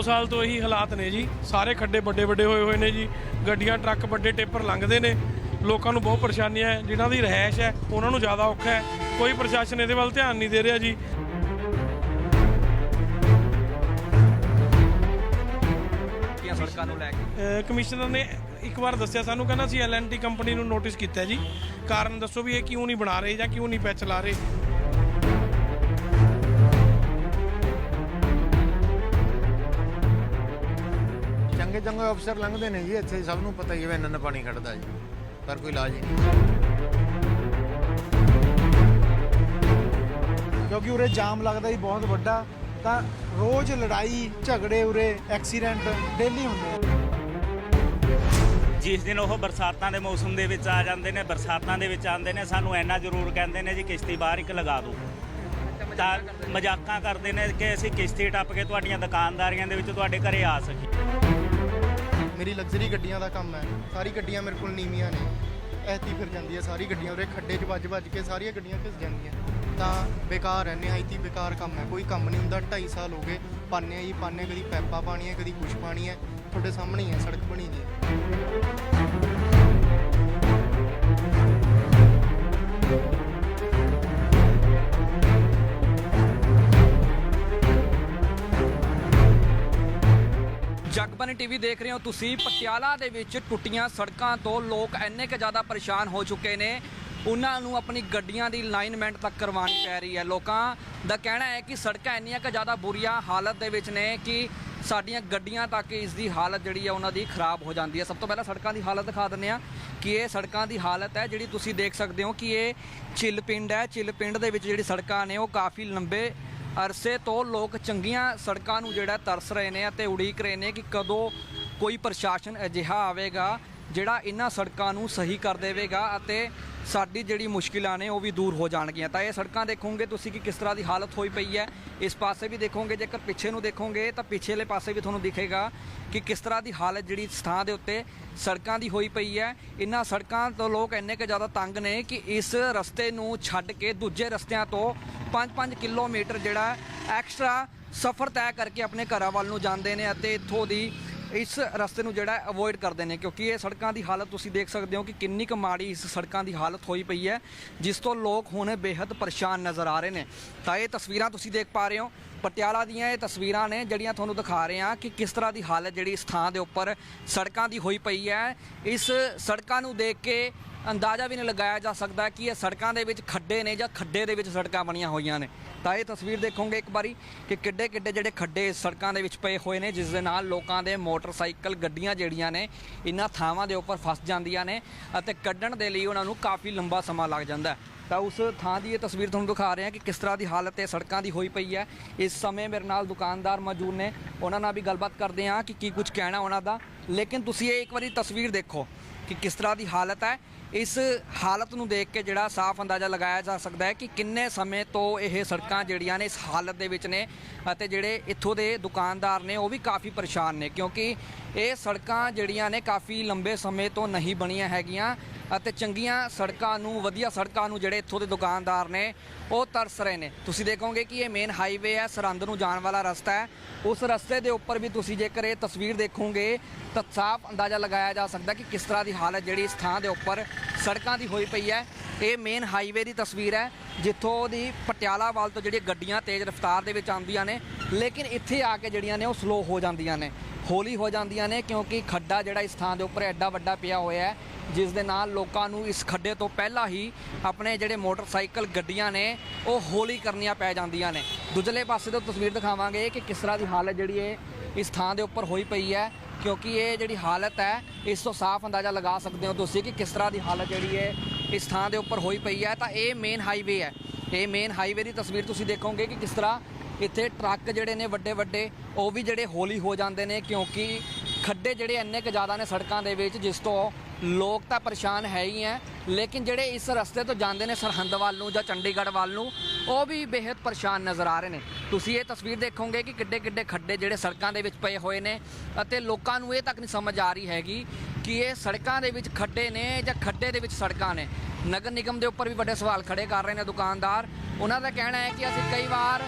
2 ਸਾਲ ਤੋਂ ਇਹੀ ਹਾਲਾਤ ਨੇ ਜੀ। ਸਾਰੇ ਖੱਡੇ ਵੱਡੇ ਵੱਡੇ ਹੋਏ ਹੋਏ ਨੇ ਜੀ। ਗੱਡੀਆਂ ਟਰੱਕ ਵੱਡੇ ਟੇਪਰ ਲੰਘਦੇ ਨੇ। ਲੋਕਾਂ ਨੂੰ ਬਹੁਤ ਪਰੇਸ਼ਾਨੀਆਂ ਹੈ। ਜਿਨ੍ਹਾਂ ਦੀ ਰਹਿائش ਹੈ ਉਹਨਾਂ ਨੂੰ ਜ਼ਿਆਦਾ ਔਖਾ ਹੈ। ਕੋਈ ਪ੍ਰਸ਼ਾਸਨ ਇਹਦੇ ਵੱਲ ਧਿਆਨ ਨਹੀਂ ਦੇ ਰਿਹਾ ਜੀ। ਕਮਿਸ਼ਨਰ ਨੇ ਇੱਕ ਵਾਰ ਦੱਸਿਆ ਸਾਨੂੰ ਕਹਿੰਦਾ ਸੀ ਐਲਐਨਟੀ ਕੰਪਨੀ ਨੂੰ ਨੋਟਿਸ ਕੀਤਾ ਜੀ। ਕਾਰਨ ਦੱਸੋ ਵੀ ਇਹ ਕਿਉਂ ਨਹੀਂ ਬਣਾ ਰਹੇ ਜਾਂ ਕਿਉਂ ਨਹੀਂ ਪੈਚ ਲਾ ਰਹੇ? ਚੰਗੇ ਚੰਗੇ ਅਫਸਰ ਲੰਘਦੇ ਨੇ ਜੀ, ਇੱਥੇ ਸਭ ਨੂੰ ਪਤਾ ਹੀ ਹੈ ਇੰਨਾ ਪਾਣੀ ਖੜਦਾ ਜੀ, ਪਰ ਕੋਈ ਇਲਾਜ ਹੀ ਨਹੀਂ। ਕਿਉਂਕਿ ਉਰੇ ਜਾਮ ਲੱਗਦਾ ਜੀ, ਬਹੁਤ ਵੱਡਾ, ਤਾਂ ਰੋਜ਼ ਲੜਾਈ, ਝਗੜੇ ਉਰੇ ਐਕਸੀਡੈਂਟ ਡੇਲੀ ਹੁੰਦੇ ਜਿਸ ਦਿਨ ਉਹ ਬਰਸਾਤਾਂ ਦੇ ਮੌਸਮ ਦੇ ਵਿੱਚ ਆ ਜਾਂਦੇ ਨੇ, ਬਰਸਾਤਾਂ ਦੇ ਵਿੱਚ ਆਉਂਦੇ ਨੇ, ਸਾਨੂੰ ਇੰਨਾ ਜ਼ਰੂਰ ਕਹਿੰਦੇ ਨੇ ਜੀ, ਕਿਸ਼ਤੀ ਬਾਹਰ ਇੱਕ ਲਗਾ ਦਿਓ। ਤਾਂ ਮਜ਼ਾਕਾਂ ਕਰਦੇ ਨੇ ਕਿ ਅਸੀਂ ਕਿਸ਼ਤੀ ਟੱਪ ਕੇ ਤੁਹਾਡੀਆਂ ਦੁਕਾਨਦਾਰੀਆਂ ਦੇ ਵਿੱਚ ਤੁਹਾਡੇ ਘਰੇ ਆ ਸਕੀਏ। ਮੇਰੀ ਲਗਜ਼ਰੀ ਗੱਡੀਆਂ ਦਾ ਕੰਮ ਹੈ। ਸਾਰੀ ਗੱਡੀਆਂ ਮੇਰੇ ਕੋਲ ਨੀਵੀਆਂ ਨੇ। ਐਤੀ ਫਿਰ ਜਾਂਦੀ ਹੈ ਸਾਰੀ ਗੱਡੀਆਂ, ਉਰੇ ਖੱਡੇ 'ਚ ਵੱਜ ਵੱਜ ਕੇ ਸਾਰੀਆਂ ਗੱਡੀਆਂ ਘਿਸ ਜਾਂਦੀਆਂ। ਤਾਂ ਬੇਕਾਰ ਹੈ ਨਿਹਾਇਤੀ ਬੇਕਾਰ ਕੰਮ ਹੈ। ਕੋਈ ਕੰਮ ਨਹੀਂ ਹੁੰਦਾ 2.5 ਸਾਲ ਹੋ ਗਏ। ਪਾਣੇ ਆ ਜੀ ਪਾਣੇ ਕਦੀ ਪੈਪਾ ਪਾਣੀ ਹੈ ਕਦੀ ਕੁਛ ਪਾਣੀ ਹੈ। ਤੁਹਾਡੇ ਸਾਹਮਣੇ ਹੀ ਹੈ, ਸੜਕ ਬਣੀ ਦੀ ਜਗਬਾਨੀ ਟੀਵੀ ਦੇਖ ਰਹੇ ਹੋ ਤੁਸੀਂ। ਪਟਿਆਲਾ ਦੇ ਵਿੱਚ ਟੁੱਟੀਆਂ ਸੜਕਾਂ ਤੋਂ ਲੋਕ ਇੰਨੇ ਕੁ ਜ਼ਿਆਦਾ ਪਰੇਸ਼ਾਨ ਹੋ ਚੁੱਕੇ ਨੇ। ਉਹਨਾਂ ਨੂੰ ਆਪਣੀ ਗੱਡੀਆਂ ਦੀ ਲਾਈਨਮੈਂਟ ਤੱਕ ਕਰਵਾਉਣੀ ਪੈ ਰਹੀ ਹੈ। ਲੋਕਾਂ ਦਾ ਕਹਿਣਾ ਹੈ ਕਿ ਸੜਕਾਂ ਇੰਨੀਆਂ ਕੁ ਜ਼ਿਆਦਾ ਬੁਰੀਆਂ ਹਾਲਤ ਦੇ ਵਿੱਚ ਨੇ ਕਿ ਸਾਡੀਆਂ ਗੱਡੀਆਂ ਤੱਕ ਇਸ ਦੀ ਹਾਲਤ ਜਿਹੜੀ ਹੈ ਉਹਨਾਂ ਦੀ ਖਰਾਬ ਹੋ ਜਾਂਦੀ ਹੈ। ਸਭ ਤੋਂ ਪਹਿਲਾਂ ਸੜਕਾਂ ਦੀ ਹਾਲਤ ਦਿਖਾ ਦਿੰਦੇ ਆ ਕਿ ਇਹ ਸੜਕਾਂ ਦੀ ਹਾਲਤ ਹੈ ਜਿਹੜੀ ਤੁਸੀਂ ਦੇਖ ਸਕਦੇ ਹੋ ਕਿ ਇਹ ਚਿੱਲ ਪਿੰਡ ਹੈ। ਚਿੱਲ ਪਿੰਡ ਦੇ ਵਿੱਚ ਜਿਹੜੀ ਸੜਕਾਂ ਨੇ ਉਹ ਕਾਫੀ ਲੰਬੇ ਅਰਸੇ ਤੋਂ ਲੋਕ ਚੰਗੀਆਂ ਸੜਕਾਂ ਨੂੰ ਜਿਹੜਾ ਤਰਸ ਰਹੇ ਨੇ ਅਤੇ ਉਡੀਕ ਰਹੇ ਨੇ ਕਿ ਕਦੋਂ ਕੋਈ ਪ੍ਰਸ਼ਾਸਨ ਅਜਿਹਾ ਆਵੇਗਾ। ਜਿਹੜਾ ਇਹਨਾਂ ਸੜਕਾਂ ਨੂੰ ਸਹੀ ਕਰ ਦੇਵੇਗਾ ਅਤੇ ਸਾਡੀ ਜਿਹੜੀ ਮੁਸ਼ਕਿਲਾਂ ਨੇ ਉਹ ਵੀ ਦੂਰ ਹੋ ਜਾਣਗੀਆਂ। ਤਾਂ ਇਹ ਸੜਕਾਂ ਦੇਖੋਗੇ ਤੁਸੀਂ ਕਿ ਕਿਸ ਤਰ੍ਹਾਂ ਦੀ ਹਾਲਤ ਹੋਈ ਪਈ ਹੈ। ਇਸ ਪਾਸੇ ਵੀ ਦੇਖੋਗੇ, ਜੇਕਰ ਪਿੱਛੇ ਨੂੰ ਦੇਖੋਗੇ ਤਾਂ ਪਿਛਲੇ ਪਾਸੇ ਵੀ ਤੁਹਾਨੂੰ ਦਿਖੇਗਾ ਕਿ ਕਿਸ ਤਰ੍ਹਾਂ ਦੀ ਹਾਲਤ ਜਿਹੜੀ ਥਾਂ ਦੇ ਉੱਤੇ ਸੜਕਾਂ ਦੀ ਹੋਈ ਪਈ ਹੈ। ਇਹਨਾਂ ਸੜਕਾਂ ਤੋਂ ਲੋਕ ਇੰਨੇ ਕੁ ਜ਼ਿਆਦਾ ਤੰਗ ਨੇ ਕਿ ਇਸ ਰਸਤੇ ਨੂੰ ਛੱਡ ਕੇ ਦੂਜੇ ਰਸਤਿਆਂ ਤੋਂ 5-5 ਕਿਲੋਮੀਟਰ ਜਿਹੜਾ ਐਕਸਟਰਾ ਸਫ਼ਰ ਤੈਅ ਕਰਕੇ ਆਪਣੇ ਘਰਾਂ ਵੱਲ ਨੂੰ ਜਾਂਦੇ ਨੇ ਅਤੇ ਇੱਥੋਂ ਦੀ ਇਸ ਰਸਤੇ ਨੂੰ ਜਿਹੜਾ ਅਵੋਇਡ ਕਰਦੇ ਨੇ, ਕਿਉਂਕਿ ਇਹ ਸੜਕਾਂ ਦੀ ਹਾਲਤ ਤੁਸੀਂ ਦੇਖ ਸਕਦੇ ਹੋ ਕਿ ਕਿੰਨੀ ਕੁ ਮਾੜੀ ਇਸ ਸੜਕਾਂ ਦੀ ਹਾਲਤ ਹੋਈ ਪਈ ਹੈ, ਜਿਸ ਤੋਂ ਲੋਕ ਹੁਣ ਬੇहद ਪਰੇਸ਼ਾਨ ਨਜ਼ਰ ਆ ਰਹੇ ਨੇ। ਤਾਂ ਇਹ ਤਸਵੀਰਾਂ ਤੁਸੀਂ ਦੇਖ ਪਾ ਰਹੇ ਹੋ। ਪਟਿਆਲਾ ਦੀਆਂ ਇਹ ਤਸਵੀਰਾਂ ਨੇ, ਜਿਹੜੀਆਂ ਤੁਹਾਨੂੰ ਦਿਖਾ ਰਹੇ ਹਾਂ ਕਿ ਕਿਸ ਤਰ੍ਹਾਂ ਦੀ ਹਾਲਤ ਜਿਹੜੀ ਇਸ ਥਾਂ ਦੇ ਉੱਪਰ ਸੜਕਾਂ ਦੀ ਹੋਈ ਪਈ ਹੈ। ਇਸ ਸੜਕਾਂ ਨੂੰ ਦੇਖ ਕੇ ਅੰਦਾਜ਼ਾ ਵੀ ਨਹੀਂ ਲਗਾਇਆ ਜਾ ਸਕਦਾ ਕਿ ਇਹ ਸੜਕਾਂ ਦੇ ਵਿੱਚ ਖੱਡੇ ਨੇ ਜਾਂ ਖੱਡੇ ਦੇ ਵਿੱਚ ਸੜਕਾਂ ਬਣੀਆਂ ਹੋਈਆਂ ਨੇ। ਤਾਂ ਇਹ ਤਸਵੀਰ ਦੇਖੋਗੇ ਇੱਕ ਵਾਰੀ ਕਿ ਕਿੱਡੇ ਕਿੱਡੇ ਜਿਹੜੇ ਖੱਡੇ ਸੜਕਾਂ ਦੇ ਵਿੱਚ ਪਏ ਹੋਏ ਨੇ, ਜਿਸ ਦੇ ਨਾਲ ਲੋਕਾਂ ਦੇ ਮੋਟਰਸਾਈਕਲ, ਗੱਡੀਆਂ ਜਿਹੜੀਆਂ ਨੇ ਇਹਨਾਂ ਥਾਵਾਂ ਦੇ ਉੱਪਰ ਫਸ ਜਾਂਦੀਆਂ ਨੇ ਅਤੇ ਕੱਢਣ ਦੇ ਲਈ ਉਹਨਾਂ ਨੂੰ ਕਾਫੀ ਲੰਬਾ ਸਮਾਂ ਲੱਗ ਜਾਂਦਾ ਹੈ। ਤਾਂ ਉਸ ਥਾਂ ਦੀ ਇਹ ਤਸਵੀਰ ਤੁਹਾਨੂੰ ਦਿਖਾ ਰਹੇ ਹਾਂ ਕਿ ਕਿਸ ਤਰ੍ਹਾਂ ਦੀ ਹਾਲਤ ਹੈ ਸੜਕਾਂ ਦੀ ਹੋਈ ਪਈ ਹੈ। ਇਸ ਸਮੇਂ ਮੇਰੇ ਨਾਲ ਦੁਕਾਨਦਾਰ ਮੌਜੂਦ ਨੇ। ਉਹਨਾਂ ਨਾਲ ਵੀ ਗੱਲਬਾਤ ਕਰਦੇ ਹਾਂ ਕਿ ਕੀ ਕੁਝ ਕਹਿਣਾ ਉਹਨਾਂ ਦਾ। ਲੇਕਿਨ ਤੁਸੀਂ ਇਹ ਇੱਕ ਵਾਰੀ ਤਸਵੀਰ ਦੇਖੋ ਕਿ ਕਿਸ ਤਰ੍ਹਾਂ ਦੀ ਹਾਲਤ ਹੈ। ਇਸ ਹਾਲਤ ਨੂੰ ਦੇਖ ਕੇ ਜਿਹੜਾ ਸਾਫ਼ ਅੰਦਾਜ਼ਾ ਲਗਾਇਆ ਜਾ ਸਕਦਾ ਹੈ ਕਿ ਕਿੰਨੇ ਸਮੇਂ ਤੋਂ ਇਹ ਸੜਕਾਂ ਜਿਹੜੀਆਂ ਨੇ ਇਸ ਹਾਲਤ ਦੇ ਵਿੱਚ ਨੇ ਅਤੇ ਜਿਹੜੇ ਇੱਥੋਂ ਦੇ ਦੁਕਾਨਦਾਰ ਨੇ ਉਹ ਵੀ ਕਾਫੀ ਪਰੇਸ਼ਾਨ ਨੇ ਕਿਉਂਕਿ ਇਹ ਸੜਕਾਂ ਜਿਹੜੀਆਂ ਨੇ ਕਾਫੀ ਲੰਬੇ ਸਮੇਂ ਤੋਂ ਨਹੀਂ ਬਣੀਆਂ ਹੈਗੀਆਂ ਅਤੇ ਚੰਗੀਆਂ ਸੜਕਾਂ ਨੂੰ, ਵਧੀਆ ਸੜਕਾਂ ਨੂੰ ਜਿਹੜੇ ਇੱਥੋਂ ਦੇ ਦੁਕਾਨਦਾਰ ਨੇ, ਉਹ ਤਰਸ ਰਹੇ ਨੇ। ਤੁਸੀਂ ਦੇਖੋਗੇ ਕਿ ਇਹ ਮੇਨ ਹਾਈਵੇ ਹੈ, ਸਰਹੰਦ ਨੂੰ ਜਾਣ ਵਾਲਾ ਰਸਤਾ ਹੈ। ਉਸ ਰਸਤੇ ਦੇ ਉੱਪਰ ਵੀ ਤੁਸੀਂ ਜੇਕਰ ਇਹ ਤਸਵੀਰ ਦੇਖੋਗੇ, ਤਾਂ ਸਾਫ਼ ਅੰਦਾਜ਼ਾ ਲਗਾਇਆ ਜਾ ਸਕਦਾ ਕਿ ਕਿਸ ਤਰ੍ਹਾਂ ਦੀ ਹਾਲਤ ਜਿਹੜੀ ਇਸ ਥਾਂ ਦੇ ਉੱਪਰ ਸੜਕਾਂ ਦੀ ਹੋਈ ਪਈ ਹੈ। ਇਹ ਮੇਨ ਹਾਈਵੇ ਦੀ ਤਸਵੀਰ ਹੈ, ਜਿੱਥੋਂ ਦੀ ਪਟਿਆਲਾ ਵੱਲ ਤੋਂ ਜਿਹੜੀਆਂ ਗੱਡੀਆਂ ਤੇਜ਼ ਰਫ਼ਤਾਰ ਦੇ ਵਿੱਚ ਆਉਂਦੀਆਂ ਨੇ, ਲੇਕਿਨ ਇੱਥੇ ਆ ਕੇ ਜਿਹੜੀਆਂ ਨੇ ਉਹ ਸਲੋ ਹੋ ਜਾਂਦੀਆਂ ਨੇ। ਹੌਲੀ ਹੋ ਜਾਂਦੀਆਂ ਨੇ ਕਿਉਂਕਿ ਖੱਡਾ ਜਿਹੜਾ ਇਸ ਥਾਂ ਦੇ ਉੱਪਰ ਐਡਾ ਵੱਡਾ ਪਿਆ ਹੋਇਆ ਹੈ, ਜਿਸ ਦੇ ਨਾਲ ਲੋਕਾਂ ਨੂੰ ਇਸ ਖੱਡੇ ਤੋਂ ਪਹਿਲਾਂ ਹੀ ਆਪਣੇ ਜਿਹੜੇ ਮੋਟਰਸਾਈਕਲ ਗੱਡੀਆਂ ਨੇ, ਉਹ ਹੌਲੀ ਕਰਨੀਆਂ ਪੈ ਜਾਂਦੀਆਂ ਨੇ। ਦੂਜਲੇ ਪਾਸੇ ਤੋਂ ਤਸਵੀਰ ਦਿਖਾਵਾਂਗੇ ਕਿ ਕਿਸ ਤਰ੍ਹਾਂ ਦੀ ਹਾਲਤ ਜਿਹੜੀ ਹੈ ਇਸ ਥਾਂ ਦੇ ਉੱਪਰ ਹੋਈ ਪਈ ਹੈ, ਕਿਉਂਕਿ ਇਹ ਜਿਹੜੀ ਹਾਲਤ ਹੈ, ਇਸ ਤੋਂ ਸਾਫ਼ ਅੰਦਾਜ਼ਾ ਲਗਾ ਸਕਦੇ ਹੋ ਤੁਸੀਂ ਕਿ ਕਿਸ ਤਰ੍ਹਾਂ ਦੀ ਹਾਲਤ ਜਿਹੜੀ ਹੈ ਇਸ ਥਾਂ ਦੇ ਉੱਪਰ ਹੋਈ ਪਈ ਹੈ। ਤਾਂ ਇਹ ਮੇਨ ਹਾਈਵੇ ਹੈ। ਇਹ ਮੇਨ ਹਾਈਵੇ ਦੀ ਤਸਵੀਰ ਤੁਸੀਂ ਦੇਖੋਗੇ ਕਿ ਕਿਸ ਤਰ੍ਹਾਂ ਇੱਥੇ ਟਰੱਕ ਜਿਹੜੇ ਨੇ ਵੱਡੇ ਵੱਡੇ, ਉਹ ਵੀ ਜਿਹੜੇ ਹੌਲੀ ਹੋ ਜਾਂਦੇ ਨੇ ਕਿਉਂਕਿ ਖੱਡੇ ਜਿਹੜੇ ਇੰਨੇ ਕੁ ਜ਼ਿਆਦਾ ਨੇ ਸੜਕਾਂ ਦੇ ਵਿੱਚ, ਜਿਸ ਤੋਂ ਲੋਕ ਤਾਂ ਪਰੇਸ਼ਾਨ ਹੈ ਹੀ ਹੈ ਲੇਕਿਨ ਜਿਹੜੇ ਇਸ ਰਸਤੇ ਤੋਂ ਜਾਂਦੇ ਨੇ ਸਰਹੰਦ ਵੱਲ ਨੂੰ ਜਾਂ ਚੰਡੀਗੜ੍ਹ ਵੱਲ ਨੂੰ, ਉਹ ਵੀ ਬੇहद ਪਰੇਸ਼ਾਨ ਨਜ਼ਰ ਆ ਰਹੇ ਨੇ। ਤੁਸੀਂ ਇਹ ਤਸਵੀਰ ਦੇਖੋਗੇ ਕਿ ਕਿੱਡੇ ਕਿੱਡੇ ਖੱਡੇ ਜਿਹੜੇ ਸੜਕਾਂ ਦੇ ਵਿੱਚ ਪਏ ਹੋਏ ਨੇ ਅਤੇ ਲੋਕਾਂ ਨੂੰ ਇਹ ਤੱਕ ਨਹੀਂ ਸਮਝ ਆ ਰਹੀ ਹੈਗੀ ਕਿ ਇਹ ਸੜਕਾਂ ਦੇ ਵਿੱਚ ਖੱਡੇ ਨੇ ਜਾਂ ਖੱਡੇ ਦੇ ਵਿੱਚ ਸੜਕਾਂ ਨੇ। ਨਗਰ ਨਿਗਮ ਦੇ ਉੱਪਰ ਵੀ ਵੱਡੇ ਸਵਾਲ ਖੜੇ ਕਰ ਰਹੇ ਨੇ ਦੁਕਾਨਦਾਰ। ਉਹਨਾਂ ਦਾ ਕਹਿਣਾ ਹੈ ਕਿ ਅਸੀਂ ਕਈ ਵਾਰ